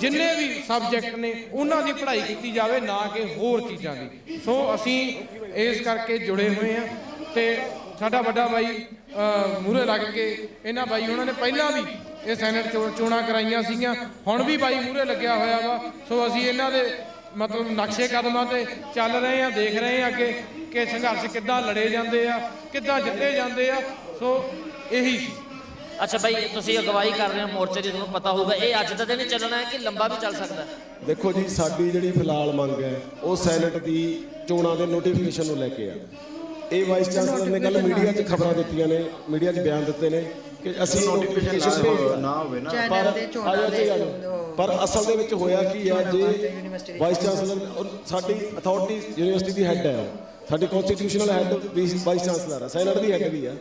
ਜਿੰਨੇ ਵੀ ਸਬਜੈਕਟ ਨੇ, ਉਹਨਾਂ ਦੀ ਪੜ੍ਹਾਈ ਕੀਤੀ ਜਾਵੇ ਨਾ ਕਿ ਹੋਰ ਚੀਜ਼ਾਂ ਦੀ। ਸੋ ਅਸੀਂ ਇਸ ਕਰਕੇ ਜੁੜੇ ਹੋਏ ਆ ਤੇ ਸਾਡਾ ਵੱਡਾ ਬਾਈ ਮੂਰੇ ਲੱਗ ਕੇ ਇਹਨਾਂ ਬਾਈ ਉਹਨਾਂ ਨੇ ਪਹਿਲਾਂ ਵੀ ਇਹ ਸੈਨੇਟ ਚੋ- ਚੋਣਾਂ ਕਰਾਈਆਂ ਸੀਗੀਆਂ। ਹੁਣ ਵੀ ਬਾਈ ਮੂਰੇ ਲੱਗਿਆ ਹੋਇਆ ਵਾ। ਸੋ ਅਸੀਂ ਇਹਨਾਂ ਦੇ ਮਤਲਬ ਨਕਸ਼ੇ ਕਦਮਾਂ ਤੇ ਚੱਲ ਰਹੇ ਆ ਦੇਖ ਰਹੇ ਆ ਕਿ ਕਿ ਸੰਘਰਸ਼ ਕਿੱਦਾਂ ਲੜੇ ਜਾਂਦੇ ਆ ਕਿੱਦਾਂ ਜਿੱਤੇ ਜਾਂਦੇ ਆ। ਸੋ ਇਹੀ ਸੀ। ਅੱਛਾ ਬਾਈ ਤੁਸੀਂ ਅਗਵਾਈ ਕਰ ਰਹੇ ਹੋ ਮੋਰਚੇ ਦੀ ਤੁਹਾਨੂੰ ਪਤਾ ਹੋਊਗਾ। ਇਹ ਅੱਜ ਦਾ ਦਿਨ ਹੀ ਚੱਲਣਾ ਹੈ ਕਿ ਲੰਬਾ ਵੀ ਚੱਲ ਸਕਦਾ ਦੇਖੋ ਜੀ ਸਾਡੀ ਜਿਹੜੀ ਫਿਲਹਾਲ ਮੰਗ ਹੈ ਉਹ ਸੈਨੇਟ ਦੀ ਚੋਣਾਂ ਦੇ ਨੋਟੀਫਿਕੇਸ਼ਨ ਨੂੰ ਲੈ ਕੇ ਆ। ਇਹ ਵਾਈਸ ਚਾਂਸਲਰ ਨੇ ਕੱਲ ਮੀਡੀਆ 'ਚ ਖਬਰਾਂ ਦਿੱਤੀਆਂ ਨੇ ਮੀਡੀਆ 'ਚ ਬਿਆਨ ਦਿੱਤੇ ਨੇ ਕਿ ਅਸੀਂ ਨੋਟੀਫਿਕੇਸ਼ਨ ਨਾ ਹੋਵੇ ਨਾ। ਪਰ ਦੇ ਆ ਚੋਣਾਂ ਜਾਓ ਦੇ ਜੀ, ਆ ਜਾਓ। ਪਰ ਅਸਲ ਦੇ ਵਿੱਚ ਹੋਇਆ ਕੀ ਆ ਜੇ ਵਾਈਸ ਚਾਂਸਲਰ ਸਾਡੀ ਅਥਾਰਟੀ ਯੂਨੀਵਰਸਿਟੀ ਦੀ ਹੈੱਡ ਹੈ ਉਹ। ਸਾਡੀ ਕਨਸਟੀਟਿਊਸ਼ਨਲ ਹੈੱਡ ਵਾਈਸ ਚਾਂਸਲਰ ਹੈ ਸੈਨੇਟ ਦੀ ਹੈੱਡ ਵੀ ਆ।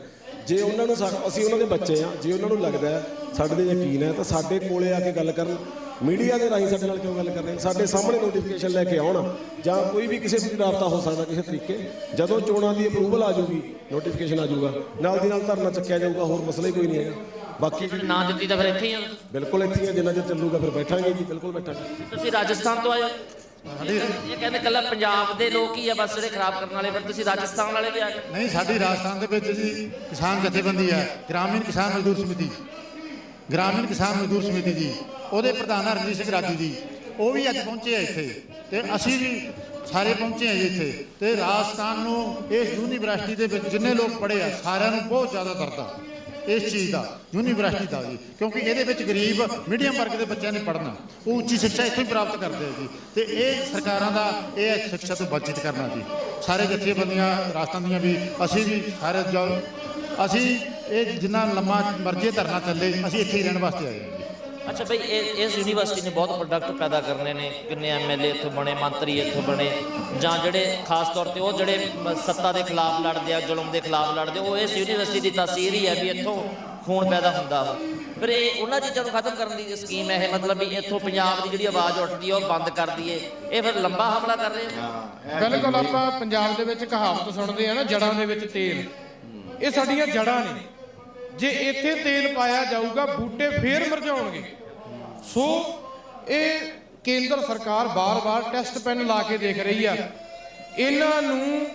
ਜੇ ਉਹਨਾਂ ਨੂੰ ਅਸੀਂ ਉਹਨਾਂ ਦੇ ਬੱਚੇ ਆ ਜੇ ਉਹਨਾਂ ਨੂੰ ਲੱਗਦਾ ਹੈ, ਸਾਡੇ ਤੇ ਯਕੀਨ ਹੈ ਤਾਂ ਸਾਡੇ ਕੋਲੇ ਆ ਕੇ ਗੱਲ ਕਰਨ। ਮੀਡੀਆ ਦੇ ਰਾਹੀਂ ਸਾਡੇ ਨਾਲ ਕਿਉਂ ਗੱਲ ਕਰ ਰਹੇ? ਸਾਡੇ ਸਾਹਮਣੇ ਨੋਟੀਫਿਕੇਸ਼ਨ ਲੈ ਕੇ ਆਉਣ। ਜਾਂ ਕੋਈ ਵੀ ਕਿਸੇ ਵੀ ਰਾਬਤਾ ਹੋ ਸਕਦਾ ਕਿਸੇ ਤਰੀਕੇ। ਜਦੋਂ ਚੋਣਾਂ ਦੀ ਅਪਰੂਵਲ ਆ ਜਾਊਗੀ ਨੋਟੀਫਿਕੇਸ਼ਨ ਆ ਜਾਊਗਾ। ਨਾਲ ਦੀ ਨਾਲ ਧਰਨਾ ਚੱਕਿਆ ਜਾਊਗਾ ਹੋਰ ਮਸਲਾ ਹੀ ਕੋਈ ਨਹੀਂ ਹੈਗਾ। ਬਾਕੀ ਨਾ ਦਿੱਤੀ ਤਾਂ ਫਿਰ ਇੱਥੇ ਹੀ ਆ। ਬਿਲਕੁਲ ਇੱਥੇ ਹੀ ਆ, ਜਿੰਨਾ ਚਿਰ ਚੱਲੂਗਾ ਫਿਰ ਬੈਠਾਂਗੇ ਜੀ ਬਿਲਕੁਲ ਬੈਠਾਂਗੇ। ਤੁਸੀਂ ਰਾਜਸਥਾਨ ਤੋਂ ਆਏ ਹੋ ਇਹ ਕਹਿੰਦੇ ਕੱਲਾ ਪੰਜਾਬ ਦੇ ਲੋਕ ਹੀ ਆ ਬਸ ਜਿਹੜੇ ਖਰਾਬ ਕਰਨ ਵਾਲੇ ਪਰ ਤੁਸੀਂ ਰਾਜਸਥਾਨ ਵਾਲੇ ਵੀ ਆ ਗਏ। ਨਹੀਂ ਸਾਡੀ ਰਾਜਸਥਾਨ ਦੇ ਵਿੱਚ ਜੀ ਕਿਸਾਨ ਜਥੇਬੰਦੀ ਹੈ ਗ੍ਰਾਮੀਣ ਕਿਸਾਨ ਮਜ਼ਦੂਰ ਸਮਿਤੀ। ਗ੍ਰਾਮੀਣ ਕਿਸਾਨ ਮਜ਼ਦੂਰ ਸਮਿਤੀ ਜੀ, ਉਹਦੇ ਪ੍ਰਧਾਨ ਹਰਜੀਤ ਸਿੰਘ ਰਾਜੂ ਜੀ, ਉਹ ਵੀ ਅੱਜ ਪਹੁੰਚੇ ਆ ਇੱਥੇ ਤੇ ਅਸੀਂ ਵੀ ਸਾਰੇ ਪਹੁੰਚੇ ਆ ਜੀ ਇੱਥੇ ਤੇ ਰਾਜਸਥਾਨ ਨੂੰ ਇਸ ਯੂਨੀਵਰਸਿਟੀ ਦੇ ਵਿੱਚ ਜਿੰਨੇ ਲੋਕ ਪੜ੍ਹੇ ਆ, ਸਾਰਿਆਂ ਨੂੰ ਬਹੁਤ ਜ਼ਿਆਦਾ ਦਰਦ ਆ ਇਸ ਚੀਜ਼ ਦਾ, ਯੂਨੀਵਰਸਿਟੀ ਦਾ ਜੀ, ਕਿਉਂਕਿ ਇਹਦੇ ਵਿੱਚ ਗਰੀਬ ਮੀਡੀਅਮ ਵਰਗ ਦੇ ਬੱਚਿਆਂ ਨੇ ਪੜ੍ਹਨਾ ਉਹ ਉੱਚੀ ਸਿੱਖਿਆ ਇੱਥੋਂ ਹੀ ਪ੍ਰਾਪਤ ਕਰਦੇ ਆ ਜੀ ਤੇ ਇਹ ਸਰਕਾਰਾਂ ਦਾ ਇਹ ਹੈ ਸਿੱਖਿਆ ਤੋਂ ਵੰਚਿਤ ਕਰਨਾ ਜੀ। ਸਾਰੇ ਜਥੇਬੰਦੀਆਂ, ਰਾਜਸਥਾਨ ਦੀਆਂ ਵੀ, ਅਸੀਂ ਵੀ ਸਾਰੇ ਜੋ ਅਸੀਂ ਇਹ ਜਿੰਨਾ ਲੰਮਾ ਮਰਜ਼ੀ ਧਰਨਾ ਚੱਲੇ ਅਸੀਂ ਇੱਥੇ ਹੀ ਰਹਿਣ ਵਾਸਤੇ ਆਏ ਹਾਂ ਅੱਛਾ ਬਈ ਇਹ ਇਸ ਯੂਨੀਵਰਸਿਟੀ ਨੇ ਬਹੁਤ ਪ੍ਰੋਡਕਟ ਪੈਦਾ ਕਰਨੇ ਨੇ ਕਿੰਨੇ ਐਮਐਲਏ ਇੱਥੋਂ ਬਣੇ ਮੰਤਰੀ ਇੱਥੋਂ ਬਣੇ ਜਾਂ ਜਿਹੜੇ ਖਾਸ ਤੌਰ ਤੇ ਉਹ ਜਿਹੜੇ ਸੱਤਾ ਦੇ ਖਿਲਾਫ ਲੜਦੇ ਆ ਜ਼ੁਲਮ ਦੇ ਖਿਲਾਫ ਲੜਦੇ ਉਹ ਇਸ ਯੂਨੀਵਰਸਿਟੀ ਦੀ ਤਾਸੀਰ ਹੀ ਹੈ ਵੀ ਇੱਥੋਂ ਖੂਨ ਪੈਦਾ ਹੁੰਦਾ ਵਾ। ਫਿਰ ਇਹ ਉਹਨਾਂ ਚੀਜ਼ਾਂ ਨੂੰ ਖਤਮ ਕਰਨ ਦੀ ਸਕੀਮ ਹੈ ਇਹ ਮਤਲਬ ਵੀ ਇੱਥੋਂ ਪੰਜਾਬ ਦੀ ਜਿਹੜੀ ਆਵਾਜ਼ ਉੱਠਦੀ ਹੈ ਉਹ ਬੰਦ ਕਰ ਦਈਏ। ਇਹ ਫਿਰ ਲੰਬਾ ਹਮਲਾ ਕਰ ਰਹੇ ਆ ਬਿਲਕੁਲ ਆਪਾਂ ਪੰਜਾਬ ਦੇ ਵਿੱਚ ਕਹਾਵਤ ਸੁਣਦੇ ਆ ਨਾ ਜੜਾਂ ਦੇ ਵਿੱਚ ਤੇਲ। ਇਹ ਸਾਡੀਆਂ ਜੜਾਂ ਨੇ। ਜੇ ਇੱਥੇ ਤੇਲ ਪਾਇਆ ਜਾਊਗਾ, ਬੂਟੇ ਫੇਰ ਮਰਝਾਉਣਗੇ ਸੋ ਇਹ ਕੇਂਦਰ ਸਰਕਾਰ ਬਾਰ-ਬਾਰ ਟੈਸਟ ਪੈਨ ਲਾ ਕੇ ਦੇਖ ਰਹੀ ਆ। ਇਹਨਾਂ ਨੂੰ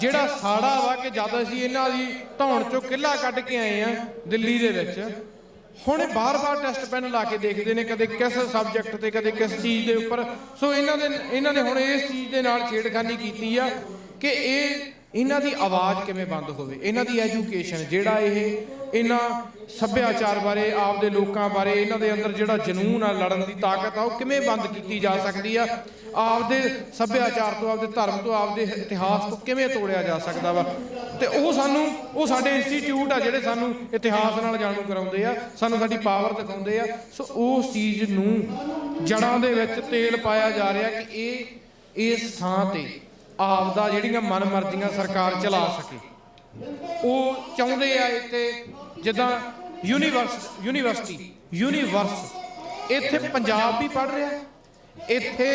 ਜਿਹੜਾ ਸਾੜਾ ਵਾ ਕਿ ਜਦ ਅਸੀਂ ਇਹਨਾਂ ਦੀ ਧੌਣ ਚੋਂ ਕਿੱਲਾ ਕੱਢ ਕੇ ਆਏ ਆ ਦਿੱਲੀ ਦੇ ਵਿੱਚ, ਹੁਣ ਇਹ ਬਾਰ-ਬਾਰ ਟੈਸਟ ਪੈਨ ਲਾ ਕੇ ਦੇਖਦੇ ਨੇ ਕਦੇ ਕਿਸ ਸਬਜੈਕਟ ਤੇ, ਕਦੇ ਕਿਸ ਚੀਜ਼ ਦੇ ਉੱਪਰ। ਸੋ ਇਹਨਾਂ ਦੇ, ਇਹਨਾਂ ਨੇ ਹੁਣ ਇਸ ਚੀਜ਼ ਦੇ ਨਾਲ ਛੇੜਖਾਨੀ ਕੀਤੀ ਆ ਕਿ ਇਹ ਇਹਨਾਂ ਦੀ ਆਵਾਜ਼ ਕਿਵੇਂ ਬੰਦ ਹੋਵੇ? ਇਹਨਾਂ ਦੀ ਐਜੂਕੇਸ਼ਨ ਜਿਹੜਾ ਇਹ ਇਹਨਾਂ ਸੱਭਿਆਚਾਰ ਬਾਰੇ, ਆਪਦੇ ਲੋਕਾਂ ਬਾਰੇ, ਇਹਨਾਂ ਦੇ ਅੰਦਰ ਜਿਹੜਾ ਜਨੂਨ ਆ, ਲੜਨ ਦੀ ਤਾਕਤ ਆ, ਉਹ ਕਿਵੇਂ ਬੰਦ ਕੀਤੀ ਜਾ ਸਕਦੀ ਆ? ਆਪਦੇ ਸੱਭਿਆਚਾਰ ਤੋਂ, ਆਪਦੇ ਧਰਮ ਤੋਂ, ਆਪਦੇ ਇਤਿਹਾਸ ਤੋਂ ਕਿਵੇਂ ਤੋੜਿਆ ਜਾ ਸਕਦਾ ਵਾ? ਤੇ ਉਹ ਸਾਨੂੰ, ਉਹ ਸਾਡੇ ਇੰਸਟੀਚਿਊਟ ਆ ਜਿਹੜੇ ਸਾਨੂੰ ਇਤਿਹਾਸ ਨਾਲ ਜਾਣੂ ਕਰਾਉਂਦੇ ਆ, ਸਾਨੂੰ ਸਾਡੀ ਪਾਵਰ ਦਿਖਾਉਂਦੇ ਆ। ਸੋ ਉਸ ਚੀਜ਼ ਨੂੰ ਜੜਾਂ ਦੇ ਵਿੱਚ ਤੇਲ ਪਾਇਆ ਜਾ ਰਿਹਾ ਕਿ ਇਹ, ਇਸ ਥਾਂ ਤੇ ਆਪਦਾ ਜਿਹੜੀਆਂ ਮਨਮਰਜ਼ੀਆਂ ਸਰਕਾਰ ਚਲਾ ਸਕੇ। ਉਹ ਚਾਹੁੰਦੇ ਆ ਇੱਥੇ ਜਿੱਦਾਂ ਯੂਨੀਵਰਸ, ਯੂਨੀਵਰਸਿਟੀ, ਯੂਨੀਵਰਸ, ਇੱਥੇ ਪੰਜਾਬ ਵੀ ਪੜ ਰਿਹਾ, ਇੱਥੇ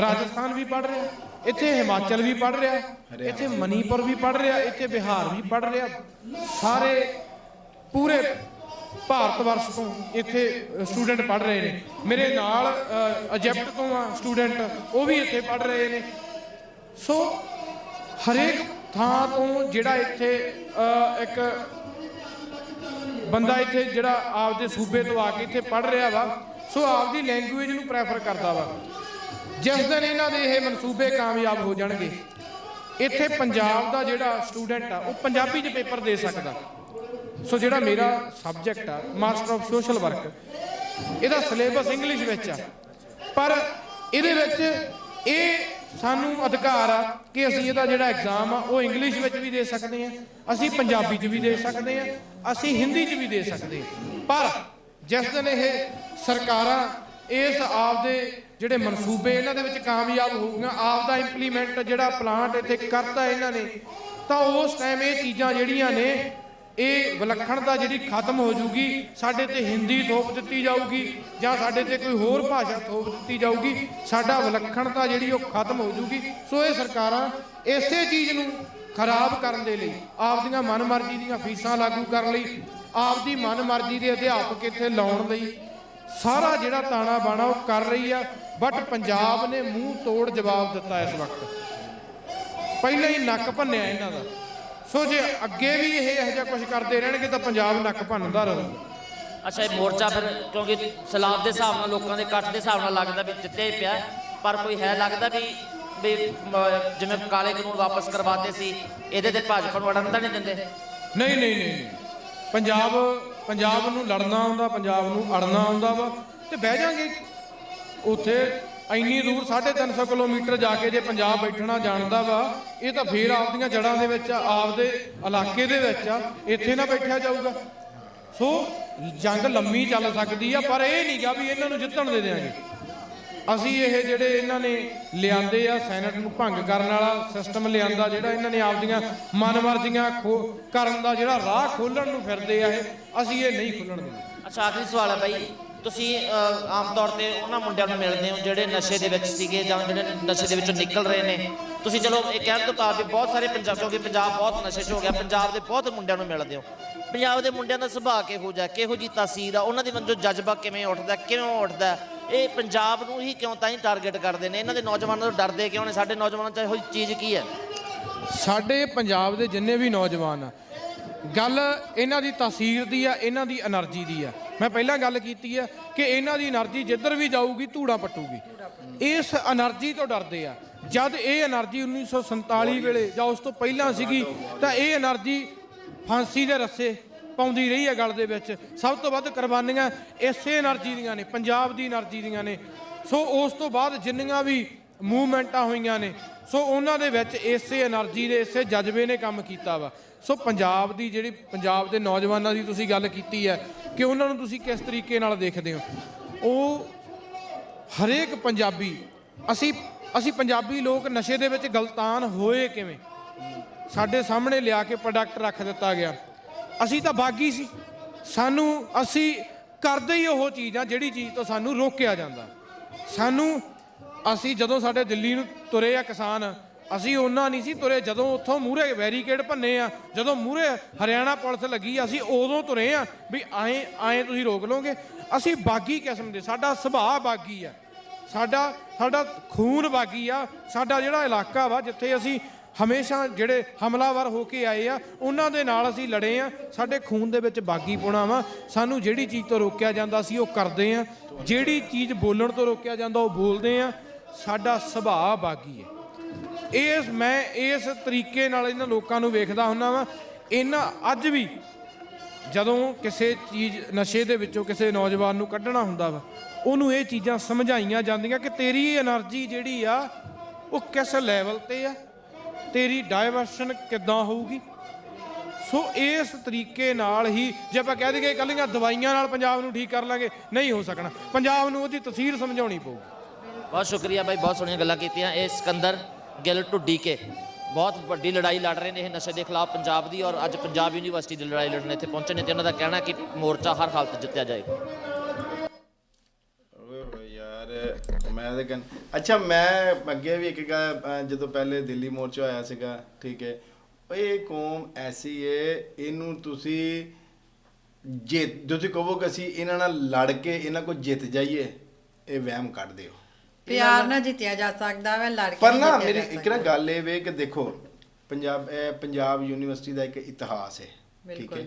ਰਾਜਸਥਾਨ ਵੀ ਪੜ ਰਿਹਾ, ਇੱਥੇ ਹਿਮਾਚਲ ਵੀ ਪੜ ਰਿਹਾ, ਇੱਥੇ ਮਨੀਪੁਰ ਵੀ ਪੜ ਰਿਹਾ, ਇੱਥੇ ਬਿਹਾਰ ਵੀ ਪੜ ਰਿਹਾ। ਸਾਰੇ ਪੂਰੇ ਭਾਰਤ ਵਰਸ਼ ਤੋਂ ਇੱਥੇ ਸਟੂਡੈਂਟ ਪੜ ਰਹੇ ਨੇ। ਮੇਰੇ ਨਾਲ ਇਜਿਪਟ ਤੋਂ ਆ ਸਟੂਡੈਂਟ, ਉਹ ਵੀ ਇੱਥੇ ਪੜ ਰਹੇ ਨੇ। ਸੋ ਹਰੇਕ ਥਾਂ ਤੋਂ ਜਿਹੜਾ ਇੱਥੇ ਇੱਕ ਬੰਦਾ ਇੱਥੇ ਜਿਹੜਾ ਆਪਦੇ ਸੂਬੇ ਤੋਂ ਆ ਕੇ ਇੱਥੇ ਪੜ ਰਿਹਾ ਵਾ, ਸੋ ਆਪਦੀ ਲੈਂਗੁਏਜ ਨੂੰ ਪ੍ਰੈਫਰ ਕਰਦਾ ਵਾ। ਜਿਸ ਦਿਨ ਇਹਨਾਂ ਦੇ ਇਹ ਮਨਸੂਬੇ ਕਾਮਯਾਬ ਹੋ ਜਾਣਗੇ, ਇੱਥੇ ਪੰਜਾਬ ਦਾ ਜਿਹੜਾ ਸਟੂਡੈਂਟ ਆ, ਉਹ ਪੰਜਾਬੀ 'ਚ ਪੇਪਰ ਦੇ ਸਕਦਾ। ਸੋ ਜਿਹੜਾ ਮੇਰਾ ਸਬਜੈਕਟ ਆ ਮਾਸਟਰ ਆਫ ਸੋਸ਼ਲ ਵਰਕ ਇਹਦਾ ਸਿਲੇਬਸ ਇੰਗਲਿਸ਼ ਵਿੱਚ ਆ। ਪਰ ਇਹਦੇ ਵਿੱਚ ਇਹ ਸਾਨੂੰ ਅਧਿਕਾਰ ਆ ਕਿ ਅਸੀਂ ਇਹਦਾ ਜਿਹੜਾ ਐਗਜ਼ਾਮ ਆ, ਉਹ ਇੰਗਲਿਸ਼ ਵਿੱਚ ਵੀ ਦੇ ਸਕਦੇ ਆ ਅਸੀਂ ਪੰਜਾਬੀ 'ਚ ਵੀ ਦੇ ਸਕਦੇ ਆ ਅਸੀਂ ਹਿੰਦੀ 'ਚ ਵੀ ਦੇ ਸਕਦੇ ਪਰ ਜਿਸ ਦਿਨ ਇਹ ਸਰਕਾਰਾਂ ਇਸ ਆਪਦੇ ਜਿਹੜੇ ਮਨਸੂਬੇ ਇਹਨਾਂ ਦੇ ਵਿੱਚ ਕਾਮਯਾਬ ਹੋਊਗੀਆਂ, ਆਪਦਾ ਇੰਪਲੀਮੈਂਟ ਜਿਹੜਾ ਪਲਾਂਟ ਇੱਥੇ ਕਰਤਾ ਇਹਨਾਂ ਨੇ, ਤਾਂ ਉਸ ਟਾਈਮ ਇਹ ਚੀਜ਼ਾਂ ਜਿਹੜੀਆਂ ਨੇ ਇਹ ਵਿਲੱਖਣਤਾ ਜਿਹੜੀ ਖਤਮ ਹੋ ਜੂਗੀ, ਸਾਡੇ ਤੇ ਹਿੰਦੀ ਥੋਪ ਦਿੱਤੀ ਜਾਊਗੀ, ਜਾਂ ਸਾਡੇ ਤੇ ਕੋਈ ਹੋਰ ਭਾਸ਼ਾ ਥੋਪ ਦਿੱਤੀ ਜਾਊਗੀ, ਸਾਡਾ ਵਿਲੱਖਣਤਾ ਜਿਹੜੀ ਉਹ ਖਤਮ ਹੋ ਜੂਗੀ। ਸੋ ਇਹ ਸਰਕਾਰਾਂ ਇਸੇ ਚੀਜ਼ ਨੂੰ ਖਰਾਬ ਕਰਨ ਦੇ ਲਈ, ਆਪਦੀਆਂ ਮਨਮਰਜ਼ੀ ਦੀਆਂ ਫੀਸਾਂ ਲਾਗੂ ਕਰਨ ਲਈ, ਆਪਦੀ ਮਨਮਰਜ਼ੀ ਦੇ ਅਧਿਆਪਕ ਇੱਥੇ ਲਾਉਣ ਲਈ, ਸਾਰਾ ਜਿਹੜਾ ਤਾਣਾ ਬਾਣਾ ਉਹ ਕਰ ਰਹੀ ਆ ਬਟ ਪੰਜਾਬ ਨੇ ਮੂੰਹ ਤੋੜ ਜਵਾਬ ਦਿੱਤਾ ਇਸ ਵਕਤ। ਪਹਿਲਾਂ ਹੀ ਨੱਕ ਭੰਨਿਆ ਇਹਨਾਂ ਦਾ। ਸੋ ਜੇ ਅੱਗੇ ਵੀ ਇਹ ਇਹੋ ਜਿਹਾ ਕੁਝ ਕਰਦੇ ਰਹਿਣਗੇ ਤਾਂ ਪੰਜਾਬ ਨੱਕ ਭੰਨਦਾ ਰਹੂਗਾ ਅੱਛਾ ਇਹ ਮੋਰਚਾ ਫਿਰ ਕਿਉਂਕਿ ਸਲਾਬ ਦੇ ਹਿਸਾਬ ਨਾਲ ਲੋਕਾਂ ਦੇ ਇਕੱਠ ਦੇ ਹਿਸਾਬ ਨਾਲ ਲੱਗਦਾ ਵੀ ਜਿੱਤੇ ਹੀ ਪਿਆ ਪਰ ਕੋਈ ਹੈ ਲੱਗਦਾ ਵੀ ਵੀ ਜਿਵੇਂ ਕਾਲੇ ਕਾਨੂੰਨ ਵਾਪਸ ਕਰਵਾਤੇ ਸੀ ਇਹਦੇ ਤੇ ਭਾਜਪਾ ਨੂੰ ਅੜਨ ਤਾਂ ਨਹੀਂ ਦਿੰਦੇ? ਨਹੀਂ ਨਹੀਂ ਨਹੀਂ ਪੰਜਾਬ ਪੰਜਾਬ ਨੂੰ ਲੜਨਾ ਆਉਂਦਾ ਪੰਜਾਬ ਨੂੰ ਅੜਨਾ ਆਉਂਦਾ ਵਾ ਤੇ ਬਹਿ ਜਾਾਂਗੇ ਉੱਥੇ ਇੰਨੀ ਦੂਰ 350 ਕਿਲੋਮੀਟਰ ਜਾ ਕੇ ਜੇ ਪੰਜਾਬ ਬੈਠਣਾ ਜਾਣਦਾ ਵਾ, ਇਹ ਤਾਂ ਫੇਰ ਆਪਦੀਆਂ ਜੜ੍ਹਾਂ ਦੇ ਵਿੱਚ, ਆਪਦੇ ਇਲਾਕੇ ਦੇ ਵਿੱਚ ਆ, ਇੱਥੇ ਨਾ ਬੈਠਿਆ ਜਾਊਗਾ। ਸੋ, ਜੰਗ ਲੰਮੀ ਚੱਲ ਸਕਦੀ ਆ, ਪਰ ਇਹ ਨਹੀਂਗਾ ਵੀ ਇਹਨਾਂ ਨੂੰ ਜਿੱਤਣ ਦੇ ਦੇਾਂਗੇ ਅਸੀਂ ਇਹ ਜਿਹੜੇ ਇਹਨਾਂ ਨੇ ਲਿਆਂਦੇ ਆ, ਸੈਨੇਟ ਨੂੰ ਭੰਗ ਕਰਨ ਵਾਲਾ ਸਿਸਟਮ ਲਿਆਂਦਾ, ਜਿਹੜਾ ਇਹਨਾਂ ਨੇ ਆਪਦੀਆਂ ਮਨਮਰਜ਼ੀਆਂ ਖੋ, ਕਰਨ ਦਾ ਜਿਹੜਾ ਰਾਹ ਖੋਲਣ ਨੂੰ ਫਿਰਦੇ ਆ ਇਹ, ਅਸੀਂ ਇਹ ਨਹੀਂ ਖੋਲਣ ਦੇਣਾ। ਅੱਛਾ, ਆਖਰੀ ਸਵਾਲ ਹੈ ਬਾਈ। ਤੁਸੀਂ ਆਮ ਤੌਰ ਤੇ ਉਹਨਾਂ ਮੁੰਡਿਆਂ ਨੂੰ ਮਿਲਦੇ ਹੋ ਜਿਹੜੇ ਨਸ਼ੇ ਦੇ ਵਿੱਚ ਸੀਗੇ ਜਾਂ ਜਿਹੜੇ ਨਸ਼ੇ ਦੇ ਵਿੱਚੋਂ ਨਿਕਲ ਰਹੇ ਨੇ। ਤੁਸੀਂ ਚਲੋ ਇਹ ਕਹਿਣ ਤੋਂ ਕਾਫੀ ਬਹੁਤ ਸਾਰੇ ਪੰਜਾਬ, ਕਿਉਂਕਿ ਪੰਜਾਬ ਬਹੁਤ ਨਸ਼ੇ 'ਚ ਹੋ ਗਿਆ, ਪੰਜਾਬ ਦੇ ਬਹੁਤ ਮੁੰਡਿਆਂ ਨੂੰ ਮਿਲਦੇ ਹੋ। ਪੰਜਾਬ ਦੇ ਮੁੰਡਿਆਂ ਦਾ ਸੁਭਾਅ ਕਿਹੋ ਜਿਹਾ, ਕਿਹੋ ਜੀ ਤਾਸੀਰ ਆ, ਉਹਨਾਂ ਦੇ ਵੰਜੋ ਜਜ਼ਬਾ ਕਿਵੇਂ ਉੱਠਦਾ, ਕਿਉਂ ਉੱਠਦਾ? ਇਹ ਪੰਜਾਬ ਨੂੰ ਹੀ ਕਿਉਂ ਤਾਂ ਹੀ ਟਾਰਗੇਟ ਕਰਦੇ ਨੇ? ਇਹਨਾਂ ਦੇ ਨੌਜਵਾਨਾਂ ਤੋਂ ਡਰਦੇ ਕਿਉਂ ਨੇ? ਸਾਡੇ ਨੌਜਵਾਨਾਂ 'ਚ ਇਹੋ ਚੀਜ਼ ਕੀ ਹੈ? ਸਾਡੇ ਪੰਜਾਬ ਦੇ ਜਿੰਨੇ ਵੀ ਨੌਜਵਾਨ ਆ, ਗੱਲ ਇਹਨਾਂ ਦੀ ਤਾਸੀਰ ਦੀ ਆ, ਇਹਨਾਂ ਦੀ એનર્ਜੀ ਦੀ ਆ। ਮੈਂ ਪਹਿਲਾਂ ਗੱਲ ਕੀਤੀ ਹੈ ਕਿ ਇਹਨਾਂ ਦੀ એનર્ਜੀ ਜਿੱਧਰ ਵੀ ਜਾਊਗੀ, ਧੂੜਾ ਪੱਟੂਗੀ। ਇਸ એનર્ਜੀ ਤੋਂ ਡਰਦੇ ਆ। ਜਦ ਇਹ એનર્ਜੀ 1947 ਵੇਲੇ ਜਾਂ ਉਸ ਤੋਂ ਪਹਿਲਾਂ ਸੀਗੀ, ਤਾਂ ਇਹ એનર્ਜੀ ਫਾਂਸੀ ਦੇ ਰੱਸੇ ਪਾਉਂਦੀ ਰਹੀ ਹੈ ਗੱਲ ਦੇ ਵਿੱਚ। ਸਭ ਤੋਂ ਵੱਧ ਕੁਰਬਾਨੀਆਂ ਇਸੇ એનર્ਜੀ ਦੀਆਂ ਨੇ, ਪੰਜਾਬ ਦੀ એનર્ਜੀ ਦੀਆਂ ਨੇ। ਸੋ ਉਸ ਤੋਂ ਬਾਅਦ ਜਿੰਨੀਆਂ ਵੀ ਮੂਵਮੈਂਟਾਂ ਹੋਈਆਂ ਨੇ। ਸੋ ਉਹਨਾਂ ਦੇ ਵਿੱਚ ਇਸੇ એનર્ਜੀ ਦੇ, ਇਸੇ ਜਜ਼ਬੇ ਨੇ ਕੰਮ ਕੀਤਾ ਵਾ। ਸੋ ਪੰਜਾਬ ਦੀ ਜਿਹੜੀ, ਪੰਜਾਬ ਦੇ ਨੌਜਵਾਨਾਂ ਦੀ ਤੁਸੀਂ ਗੱਲ ਕੀਤੀ ਹੈ ਕਿ ਉਹਨਾਂ ਨੂੰ ਤੁਸੀਂ ਕਿਸ ਤਰੀਕੇ ਨਾਲ ਦੇਖਦੇ ਹੋ? ਉਹ ਹਰੇਕ ਪੰਜਾਬੀ, ਅਸੀਂ ਅਸੀਂ ਪੰਜਾਬੀ ਲੋਕ ਨਸ਼ੇ ਦੇ ਵਿੱਚ ਗਲਤਾਨ ਹੋਏ ਕਿਵੇਂ? ਸਾਡੇ ਸਾਹਮਣੇ ਲਿਆ ਕੇ ਪ੍ਰੋਡਕਟ ਰੱਖ ਦਿੱਤਾ ਗਿਆ। ਅਸੀਂ ਤਾਂ ਬਾਗੀ ਸੀ। ਸਾਨੂੰ, ਅਸੀਂ ਕਰਦੇ ਹੀ ਉਹ ਚੀਜ਼ ਆ ਜਿਹੜੀ ਚੀਜ਼ ਤੋਂ ਸਾਨੂੰ ਰੋਕਿਆ ਜਾਂਦਾ। ਸਾਨੂੰ ਅਸੀਂ ਜਦੋਂ ਸਾਡੇ ਦਿੱਲੀ ਨੂੰ ਤੁਰੇ ਆ ਕਿਸਾਨ, ਅਸੀਂ ਉਹਨਾਂ ਨਹੀਂ ਸੀ ਤੁਰੇ, ਜਦੋਂ ਉੱਥੋਂ ਮੂਹਰੇ ਬੈਰੀਕੇਡ ਭੰਨੇ ਆ, ਜਦੋਂ ਮੂਹਰੇ ਹਰਿਆਣਾ ਪੁਲਿਸ ਲੱਗੀ, ਅਸੀਂ ਉਦੋਂ ਤੁਰੇ ਆ ਵੀ ਐਂ ਐਂ ਤੁਸੀਂ ਰੋਕ ਲਓਗੇ। ਅਸੀਂ ਬਾਗੀ ਕਿਸਮ ਦੇ, ਸਾਡਾ ਸੁਭਾਅ ਬਾਗੀ ਆ। ਸਾਡਾ ਸਾਡਾ ਖੂਨ ਬਾਗੀ ਆ, ਸਾਡਾ ਜਿਹੜਾ ਇਲਾਕਾ ਵਾ ਜਿੱਥੇ ਅਸੀਂ ਹਮੇਸ਼ਾ ਜਿਹੜੇ ਹਮਲਾਵਰ ਹੋ ਕੇ ਆਏ ਆ, ਉਹਨਾਂ ਦੇ ਨਾਲ ਅਸੀਂ ਲੜੇ ਆ, ਸਾਡੇ ਖੂਨ ਦੇ ਵਿੱਚ ਬਾਗੀ ਪੁਣਾ ਵਾ। ਸਾਨੂੰ ਜਿਹੜੀ ਚੀਜ਼ ਤੋਂ ਰੋਕਿਆ ਜਾਂਦਾ ਸੀ, ਉਹ ਕਰਦੇ ਆ। ਜਿਹੜੀ ਚੀਜ਼ ਬੋਲਣ ਤੋਂ ਰੋਕਿਆ ਜਾਂਦਾ, ਉਹ ਬੋਲਦੇ ਆ। ਸਾਡਾ ਸੁਭਾਅ ਬਾਗੀ ਹੈ ਇਸ ਮੈਂ ਇਸ ਤਰੀਕੇ ਨਾਲ ਇਹਨਾਂ ਲੋਕਾਂ ਨੂੰ ਵੇਖਦਾ ਹੁੰਨਾ ਵਾ। ਇਹਨਾਂ ਅੱਜ ਵੀ ਜਦੋਂ ਕਿਸੇ ਚੀਜ਼, ਨਸ਼ੇ ਦੇ ਵਿੱਚੋਂ ਕਿਸੇ ਨੌਜਵਾਨ ਨੂੰ ਕੱਢਣਾ ਹੁੰਦਾ ਵਾ, ਉਹਨੂੰ ਇਹ ਚੀਜ਼ਾਂ ਸਮਝਾਈਆਂ ਜਾਂਦੀਆਂ ਕਿ ਤੇਰੀ એનર્ਜੀ ਜਿਹੜੀ ਆ, ਉਹ ਕਿਸ ਲੈਵਲ ਤੇ ਆ? ਤੇਰੀ ਡਾਇਵਰਸ਼ਨ ਕਿੱਦਾਂ ਹੋਊਗੀ? ਸੋ ਇਸ ਤਰੀਕੇ ਨਾਲ ਹੀ ਜੇ ਆਪਾਂ ਕਹਿ ਦਈਏ ਕੱਲੀਆਂ ਦਵਾਈਆਂ ਨਾਲ ਪੰਜਾਬ ਨੂੰ ਠੀਕ ਕਰ ਲਾਂਗੇ, ਨਹੀਂ ਹੋ ਸਕਣਾ। ਪੰਜਾਬ ਨੂੰ ਉਹਦੀ ਤਸਵੀਰ ਸਮਝਾਉਣੀ ਪਊਗੀ। ਬਹੁਤ ਸ਼ੁਕਰੀਆ ਬਾਈ, ਬਹੁਤ ਸੋਹਣੀਆਂ ਗੱਲਾਂ ਕੀਤੀਆਂ। ਇਹ ਸਿਕੰਦਰ ਗਿੱਲ ਢੁੱਡੀ ਕੇ। ਬਹੁਤ ਵੱਡੀ ਲੜਾਈ ਲੜ ਰਹੇ ਨੇ ਇਹ ਨਸ਼ੇ ਦੇ ਖਿਲਾਫ ਪੰਜਾਬ ਦੀ ਔਰ ਅੱਜ ਪੰਜਾਬ ਯੂਨੀਵਰਸਿਟੀ ਦੀ ਲੜਾਈ ਲੜਨ ਇੱਥੇ ਪਹੁੰਚੇ ਨੇ ਤੇ ਉਹਨਾਂ ਦਾ ਕਹਿਣਾ ਕਿ ਮੋਰਚਾ ਹਰ ਹਾਲਤ ਜਿੱਤਿਆ ਜਾਏਗਾ। ਯਾਰ, ਮੈਂ ਤਾਂ ਕਹਿੰ ਅੱਛਾ, ਮੈਂ ਅੱਗੇ ਵੀ ਇੱਕ ਗੱਲ ਜਦੋਂ ਪਹਿਲੇ ਦਿੱਲੀ ਮੋਰਚਾ ਹੋਇਆ ਸੀਗਾ, ਠੀਕ ਹੈ, ਇਹ ਕੌਮ ਐਸੀ ਹੈ ਇਹਨੂੰ ਤੁਸੀਂ ਜੇ ਤੁਸੀਂ ਕਹੋ ਕਿ ਅਸੀਂ ਇਹਨਾਂ ਨਾਲ ਲੜ ਕੇ ਇਹਨਾਂ ਕੋਲ ਜਿੱਤ ਜਾਈਏ, ਇਹ ਵਹਿਮ ਕੱਢ ਦਿਓ ਪਿਆਰ ਨਾਲ ਜਿੱਤਿਆ ਜਾ ਸਕਦਾ ਵਾ ਲੜ ਕੇ ਪਰ ਨਾ ਮੇਰੀ ਇੱਕ ਨਾ। ਗੱਲ ਇਹ ਵੇ ਕਿ ਦੇਖੋ ਪੰਜਾਬ ਇਹ ਪੰਜਾਬ ਯੂਨੀਵਰਸਿਟੀ ਦਾ ਇੱਕ ਇਤਿਹਾਸ ਹੈ ਠੀਕ। ਹੈ।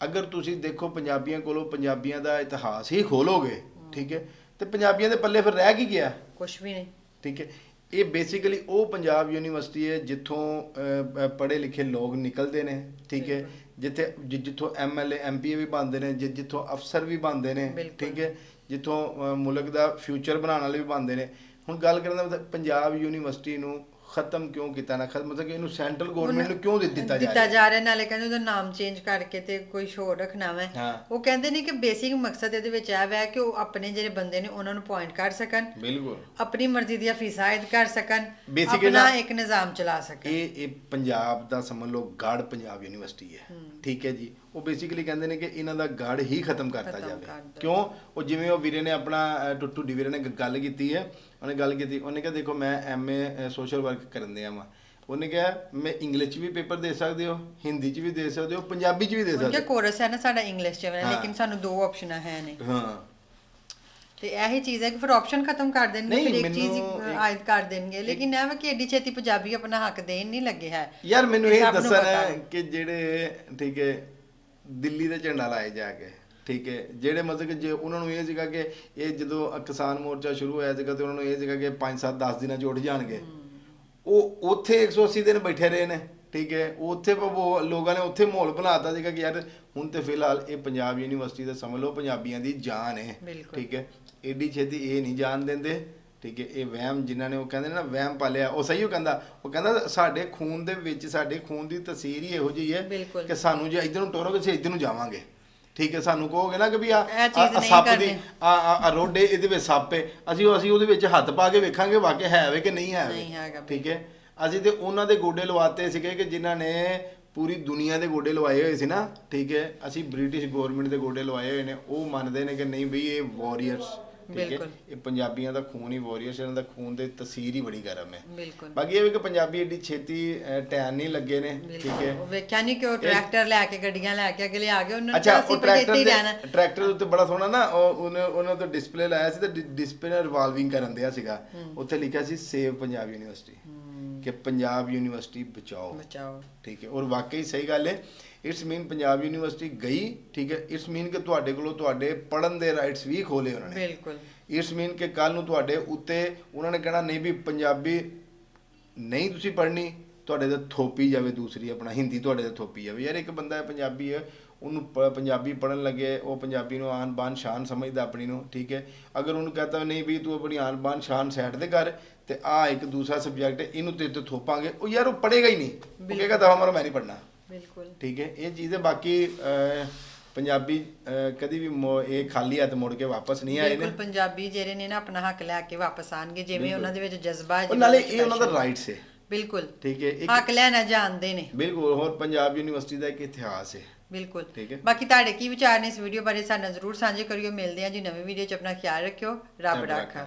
ਅਗਰ ਤੁਸੀਂ ਦੇਖੋ ਪੰਜਾਬੀਆਂ ਕੋਲੋਂ ਪੰਜਾਬੀਆਂ ਦਾ ਇਤਿਹਾਸ ਹੀ ਖੋਲੋਗੇ ਠੀਕ ਹੈ ਤੇ ਪੰਜਾਬੀਆਂ ਦੇ ਪੱਲੇ ਫਿਰ ਰਹਿ ਕੀ ਗਿਆ? ਕੁਛ ਵੀ ਨਹੀਂ। ਠੀਕ ਹੈ ਇਹ ਬੇਸਿਕਲੀ ਉਹ ਪੰਜਾਬ ਯੂਨੀਵਰਸਿਟੀ ਹੈ ਜਿੱਥੋਂ ਪੜ੍ਹੇ ਲਿਖੇ ਲੋਕ ਨਿਕਲਦੇ ਨੇ ਠੀਕ ਹੈ। ਜਿੱਥੇ ਜਿੱਥੋਂ ਐਮਐਲਏ ਐਮਪੀ ਵੀ ਬਣਦੇ ਨੇ ਜਿੱਥੋਂ ਅਫਸਰ ਵੀ ਬਣਦੇ ਨੇ। ਠੀਕ ਹੈ। ਜਿੱਥੋਂ ਮੁਲਕ ਦਾ ਫਿਊਚਰ ਬਣਾਉਣ ਵਾਲੇ ਵੀ ਬਣਦੇ ਨੇ। ਹੁਣ ਗੱਲ ਕਰਨ ਦਾ ਮਤਲਬ ਪੰਜਾਬ ਯੂਨੀਵਰਸਿਟੀ ਨੂੰ ਖਤਮ ਕਿਉਂ ਕੀਤਾ ਨਾ ਖਤਮ? ਮਤਲਬ ਕਿ ਇਹਨੂੰ ਸੈਂਟਰਲ ਗਵਰਨਮੈਂਟ ਨੂੰ ਕਿਉਂ ਦੇ ਦਿੱਤਾ ਜਾ ਦਿੱਤਾ ਰਿਹਾ? ਜਾ ਰਿਹਾ ਨਾਲੇ ਕਹਿੰਦੇ ਉਹਦਾ ਨਾਮ ਚੇਂਜ ਕਰਕੇ ਤੇ ਕੋਈ ਹੋਰ ਰੱਖਣਾ ਵਾ। ਉਹ ਕਹਿੰਦੇ ਨੇ ਕਿ ਬੇਸਿਕ ਮਕਸਦ ਇਹਦੇ ਵਿੱਚ ਇਹ ਵਾ ਕਿ ਉਹ ਆਪਣੇ ਜਿਹੜੇ ਬੰਦੇ ਨੇ ਉਹਨਾਂ ਨੂੰ ਪੁਆਇੰਟ ਕਰ ਸਕਣ। ਬਿਲਕੁਲ। ਆਪਣੀ ਮਰਜ਼ੀ ਦੀਆਂ ਫੀਸਾਂ ਆਇਦ ਕਰ ਸਕਣ। ਆਪਣਾ ਇੱਕ ਨਿਜ਼ਾਮ ਚਲਾ ਸਕਣ। ਇਹ ਇਹ ਪੰਜਾਬ ਦਾ ਸਮਝ ਲਓ ਗੜ ਪੰਜਾਬ ਯੂਨੀਵਰਸਿਟੀ ਹੈ। ਠੀਕ ਹੈ ਜੀ। ਉਹ ਬੇਸਿਕਲੀ ਕਹਿੰਦੇ ਨੇ ਕਿ ਇਹਨਾਂ ਦਾ ਗੜ ਹੀ ਖਤਮ ਕਰਤਾ ਜਾਵੇ। ਕਿਉਂ? ਉਹ ਜਿਵੇਂ ਉਹ ਵੀਰੇ ਨੇ ਆਪਣਾ ਟੁੱਟੂ ਡੀ ਵੀਰੇ ਨੇ ਗੱਲ ਕੀਤੀ ਹੈ। ਉਹਨੇ ਗੱਲ ਕੀਤੀ ਉਹਨੇ ਕਿਹਾ ਦੇਖੋ ਮੈਂ ਐਮਏ ਸੋਸ਼ਲ ਵਰਕ ਕਰਨ ਦਿਆ ਵਾਂ। ਉਹਨੇ ਕਿਹਾ ਮੈਂ ਇੰਗਲਿਸ਼ 'ਚ ਵੀ ਪੇਪਰ ਦੇ ਸਕਦੇ ਹੋ ਹਿੰਦੀ 'ਚ ਵੀ ਦੇ ਸਕਦੇ ਹੋ ਪੰਜਾਬੀ 'ਚ ਵੀ ਦੇ ਸਕਦੇ ਹੋ। ਕੋਰਸ ਹੈ ਨਾ ਸਾਡਾ ਇੰਗਲਿਸ਼ ਚ ਹੈ। ਲੇਕਿਨ ਸਾਨੂੰ ਦੋ ਆਪਸ਼ਨਾਂ ਹੈ ਨੇ ਹਾਂ। ਤੇ ਇਹੀ ਚੀਜ਼ ਹੈ ਕਿ ਫਿਰ ਆਪਸ਼ਨ ਖਤਮ ਕਰ ਦੇਣਗੇ ਫਿਰ ਇੱਕ ਚੀਜ਼ ਆਇਦ ਕਰ ਦੇਣਗੇ। ਲੇਕਿਨ ਇਹ ਕਿ ਏਡੀ ਛੇਤੀ ਪੰਜਾਬੀ ਆਪਣਾ ਹੱਕ ਦੇਣ ਨਹੀਂ ਲੱਗੇ ਹੈ। ਯਾਰ ਮੈਨੂੰ ਇਹ ਦੱਸਣਾ। ਕਿ ਜਿਹੜੇ ਠੀਕ ਹੈ ਦਿੱਲੀ ਦਾ ਝੰਡਾ ਲਾਏ ਜਾ ਕੇ ਠੀਕ ਹੈ? ਜਿਹੜੇ ਮਤਲਬ ਕਿ ਜੇ ਉਹਨਾਂ ਨੂੰ ਇਹ ਸੀਗਾ ਕਿ ਇਹ ਜਦੋਂ ਕਿਸਾਨ ਮੋਰਚਾ ਸ਼ੁਰੂ ਹੋਇਆ ਸੀਗਾ ਤੇ ਉਹਨਾਂ ਨੂੰ ਇਹ ਸੀਗਾ ਕਿ 5 7 10 ਦਿਨਾਂ ਚ ਉੱਠ ਜਾਣਗੇ। ਉਹ ਉੱਥੇ 180 ਦਿਨ ਬੈਠੇ ਰਹੇ ਨੇ ਠੀਕ ਹੈ? ਉੱਥੇ ਲੋਕਾਂ ਨੇ ਉੱਥੇ ਮਾਹੌਲ ਬਣਾਤਾ ਸੀਗਾ ਕਿ ਯਾਰ ਹੁਣ ਤੇ ਫਿਲਹਾਲ ਇਹ ਪੰਜਾਬ ਯੂਨੀਵਰਸਿਟੀ ਦਾ ਸਮਝ ਲਓ ਪੰਜਾਬੀਆਂ ਦੀ ਜਾਨ ਹੈ। ਠੀਕ ਹੈ? ਏਡੀ ਛੇਤੀ ਇਹ ਨਹੀਂ ਜਾਣ ਦਿੰਦੇ। ਠੀਕ ਹੈ ਇਹ ਵਹਿਮ ਜਿਨ੍ਹਾਂ ਨੇ ਉਹ ਕਹਿੰਦੇ ਨੇ ਨਾ ਵਹਿਮ ਪਾਲਿਆ ਉਹ ਸਹੀ ਉਹ ਕਹਿੰਦਾ ਉਹ ਕਹਿੰਦਾ ਸਾਡੇ ਖੂਨ ਦੇ ਵਿੱਚ ਸਾਡੇ ਖੂਨ ਦੀ ਤਸਵੀਰ ਹੀ ਇਹੋ ਜਿਹੀ ਹੈ। ਕਿ ਸਾਨੂੰ ਜੇ ਇੱਧਰ ਨੂੰ ਟੋਰੋਗੇ ਅਸੀਂ ਇੱਧਰ ਨੂੰ ਜਾਵਾਂਗੇ। ਠੀਕ ਹੈ ਸਾਨੂੰ ਕਹੋਗੇ ਨਾ ਕਿ ਵੀ ਆ ਸੱਪ। ਦੀ ਆ ਰੋਡੇ ਇਹਦੇ ਵਿੱਚ ਸੱਪ ਹੈ। ਅਸੀਂ ਅਸੀਂ ਉਹਦੇ ਵਿੱਚ ਹੱਥ ਪਾ ਕੇ ਵੇਖਾਂਗੇ ਵਾਕਿਆ ਹੈ ਵੇ ਕਿ ਨਹੀਂ ਹੈ ਨਹੀਂ ਹੈਗਾ ਵੇ ਠੀਕ ਹੈ ਅਸੀਂ ਤੇ ਉਹਨਾਂ ਦੇ ਗੋਡੇ ਲਵਾਤੇ ਸੀਗੇ ਕਿ ਜਿਨ੍ਹਾਂ ਨੇ ਪੂਰੀ ਦੁਨੀਆ ਦੇ ਗੋਡੇ ਲਵਾਏ ਹੋਏ ਸੀ ਨਾ। ਠੀਕ ਹੈ ਅਸੀਂ ਬ੍ਰਿਟਿਸ਼ ਗਵਰਨਮੈਂਟ ਦੇ ਗੋਡੇ ਲਵਾਏ ਹੋਏ ਨੇ ਉਹ ਮੰਨਦੇ ਨੇ ਕਿ ਨਹੀਂ ਬਈ ਇਹ ਵਾਰੀਅਰਸ ਬਿਲਕੁਲ। ਇਹ ਪੰਜਾਬੀਆਂ ਦਾ ਖੂਨ ਹੀ ਵਾਰੀਅਰਸ ਇਹਨਾਂ ਦਾ ਖੂਨ ਦੇ ਤਸਵੀਰ ਹੀ ਬੜੀ ਗਰਮ ਹੈ। ਬਿਲਕੁਲ। ਬਾਕੀ ਇਹ ਵੀ ਕਿ ਪੰਜਾਬੀ ਏਡੀ ਛੇਤੀ ਟੈਨ ਨਹੀਂ ਲੱਗੇ ਨੇ ਠੀਕ ਹੈ। ਉਹ ਵੇਖਿਆ ਨਹੀਂ ਕਿ ਉਹ ਟਰੈਕਟਰ ਲੈ ਕੇ ਗੱਡੀਆਂ ਲੈ ਕੇ ਅਗਲੇ ਆ ਗਏ ਉਹਨਾਂ ਨੂੰ ਅਸੀਂ ਦੇ ਰਹਿਣਾ। ਟਰੈਕਟਰ ਦੇ ਉੱਤੇ ਬੜਾ ਸੋਹਣਾ ਨਾ ਉਹ ਉਹਨੇ ਉਹਨਾਂ ਤੋਂ ਡਿਸਪਲੇ ਲਾਇਆ ਸੀ ਤੇ ਡਿਸਪਲੇ ਰਿਵਾਲਵਿੰਗ ਕਰਨ ਦਿਆ ਸੀਗਾ। ਉੱਥੇ ਲਿਖਿਆ ਸੀ ਸੇਵ ਪੰਜਾਬ ਯੂਨੀਵਰਸਿਟੀ ਕਿ ਪੰਜਾਬ ਯੂਨੀਵਰਸਿਟੀ ਬਚਾਓ। ਬਚਾਓ। ਠੀਕ ਹੈ ਔਰ ਵਾਕਈ ਸਹੀ ਗੱਲ ਹੈ ਇਟਸ ਮੀਨ ਪੰਜਾਬ ਯੂਨੀਵਰਸਿਟੀ ਗਈ ਠੀਕ ਹੈ ਇਟਸ ਮੀਨ ਕਿ ਤੁਹਾਡੇ ਕੋਲੋਂ ਤੁਹਾਡੇ ਪੜਨ ਦੇ ਰਾਈਟਸ ਵੀ ਖੋਲੇ ਉਹਨਾਂ ਨੇ। ਬਿਲਕੁਲ। ਇਟਸ ਮੀਨ ਕਿ ਕੱਲ ਨੂੰ ਤੁਹਾਡੇ ਉੱਤੇ ਉਹਨਾਂ ਨੇ ਕਹਿਣਾ ਨਹੀਂ ਵੀ ਪੰਜਾਬੀ ਨਹੀਂ ਤੁਸੀਂ ਪੜ੍ਹਨੀ ਤੁਹਾਡੇ ਤੇ ਥੋਪੀ ਜਾਵੇ ਦੂਸਰੀ ਆਪਣਾ ਹਿੰਦੀ ਤੁਹਾਡੇ ਤੇ ਥੋਪੀ ਜਾਵੇ। ਯਾਰ ਇੱਕ ਬੰਦਾ ਹੈ ਪੰਜਾਬੀ ਹੈ ਉਹਨੂੰ ਪ- ਪੰਜਾਬੀ ਪੜਨ ਲੱਗੇ ਉਹ ਪੰਜਾਬੀ ਨੂੰ ਆਨ ਬਾਨ ਸ਼ਾਨ ਸਮਝਦਾ ਆਪਣੀ ਨੂੰ ਠੀਕ ਹੈ। ਅਗਰ ਉਹਨੂੰ ਕਹਤਾ ਨਹੀਂ ਵੀ ਤੂੰ ਆਪਣੀ ਆਨ ਬਾਨ ਸ਼ਾਨ ਸਾਈਡ ਤੇ ਕਰ ਤੇ ਆ ਇੱਕ ਦੂਸਰਾ ਸਬਜੈਕਟ ਇਹਨੂੰ ਤੇਰੇ ਤੇ ਥੋਪਾਂਗੇ ਉਹ ਯਾਰ ਉਹ ਪੜੇਗਾ ਹੀ ਨਹੀਂ। ਉਹ ਕਹੇਗਾ ਦਵਾ ਮਾਰੋ ਮੈਂ ਨਹੀਂ ਪੜਨਾ ਬਿਲਕੁਲ। ਠੀਕ ਹੈ ਇਹ ਚੀਜ਼ ਹੈ ਬਾਕੀ ਅਹ, ਪੰਜਾਬੀ ਅਹ, ਕਦੀ ਵੀ ਮੋ- ਇਹ ਖਾਲੀ ਹੱਥ ਮੁੜ ਕੇ ਵਾਪਸ ਨਹੀਂ ਆਏ ਨੇ। ਬਿਲਕੁਲ ਪੰਜਾਬੀ ਜਿਹੜੇ ਨੇ ਨਾ ਆਪਣਾ ਹੱਕ ਲੈ ਕੇ ਵਾਪਸ ਆਣਗੇ ਜਿਵੇਂ ਉਹਨਾਂ ਦੇ ਵਿੱਚ ਜਜ਼ਬਾ ਹੈ ਉਹ ਜਿਵੇਂ ਨਾਲੇ ਇਹ ਉਹਨਾਂ ਦਾ। ਰਾਈਟਸ ਹੈ। ਬਿਲਕੁਲ। ਠੀਕ ਹੈ ਇੱਕ ਹੱਕ ਲੈਣਾ ਜਾਣਦੇ ਨੇ। ਬਿਲਕੁਲ ਹੋਰ ਪੰਜਾਬ ਯੂਨੀਵਰਸਿਟੀ ਦਾ ਇੱਕ ਇਤਿਹਾਸ ਹੈ। ਬਿਲਕੁਲ। ਠੀਕ ਹੈ। ਬਾਕੀ ਤੁਹਾਡੇ ਕੀ ਵਿਚਾਰ ਨੇ ਇਸ ਵੀਡੀਓ ਬਾਰੇ ਸਾਡੇ ਨਾਲ ਜ਼ਰੂਰ ਸਾਂਝੇ ਕਰਿਓ। ਮਿਲਦੇ ਹਾਂ ਜੀ ਨਵੀਂ ਵੀਡੀਓ 'ਚ। ਆਪਣਾ ਖਿਆਲ ਰੱਖਿਓ। ਰੱਬ ਰਾਖਾ।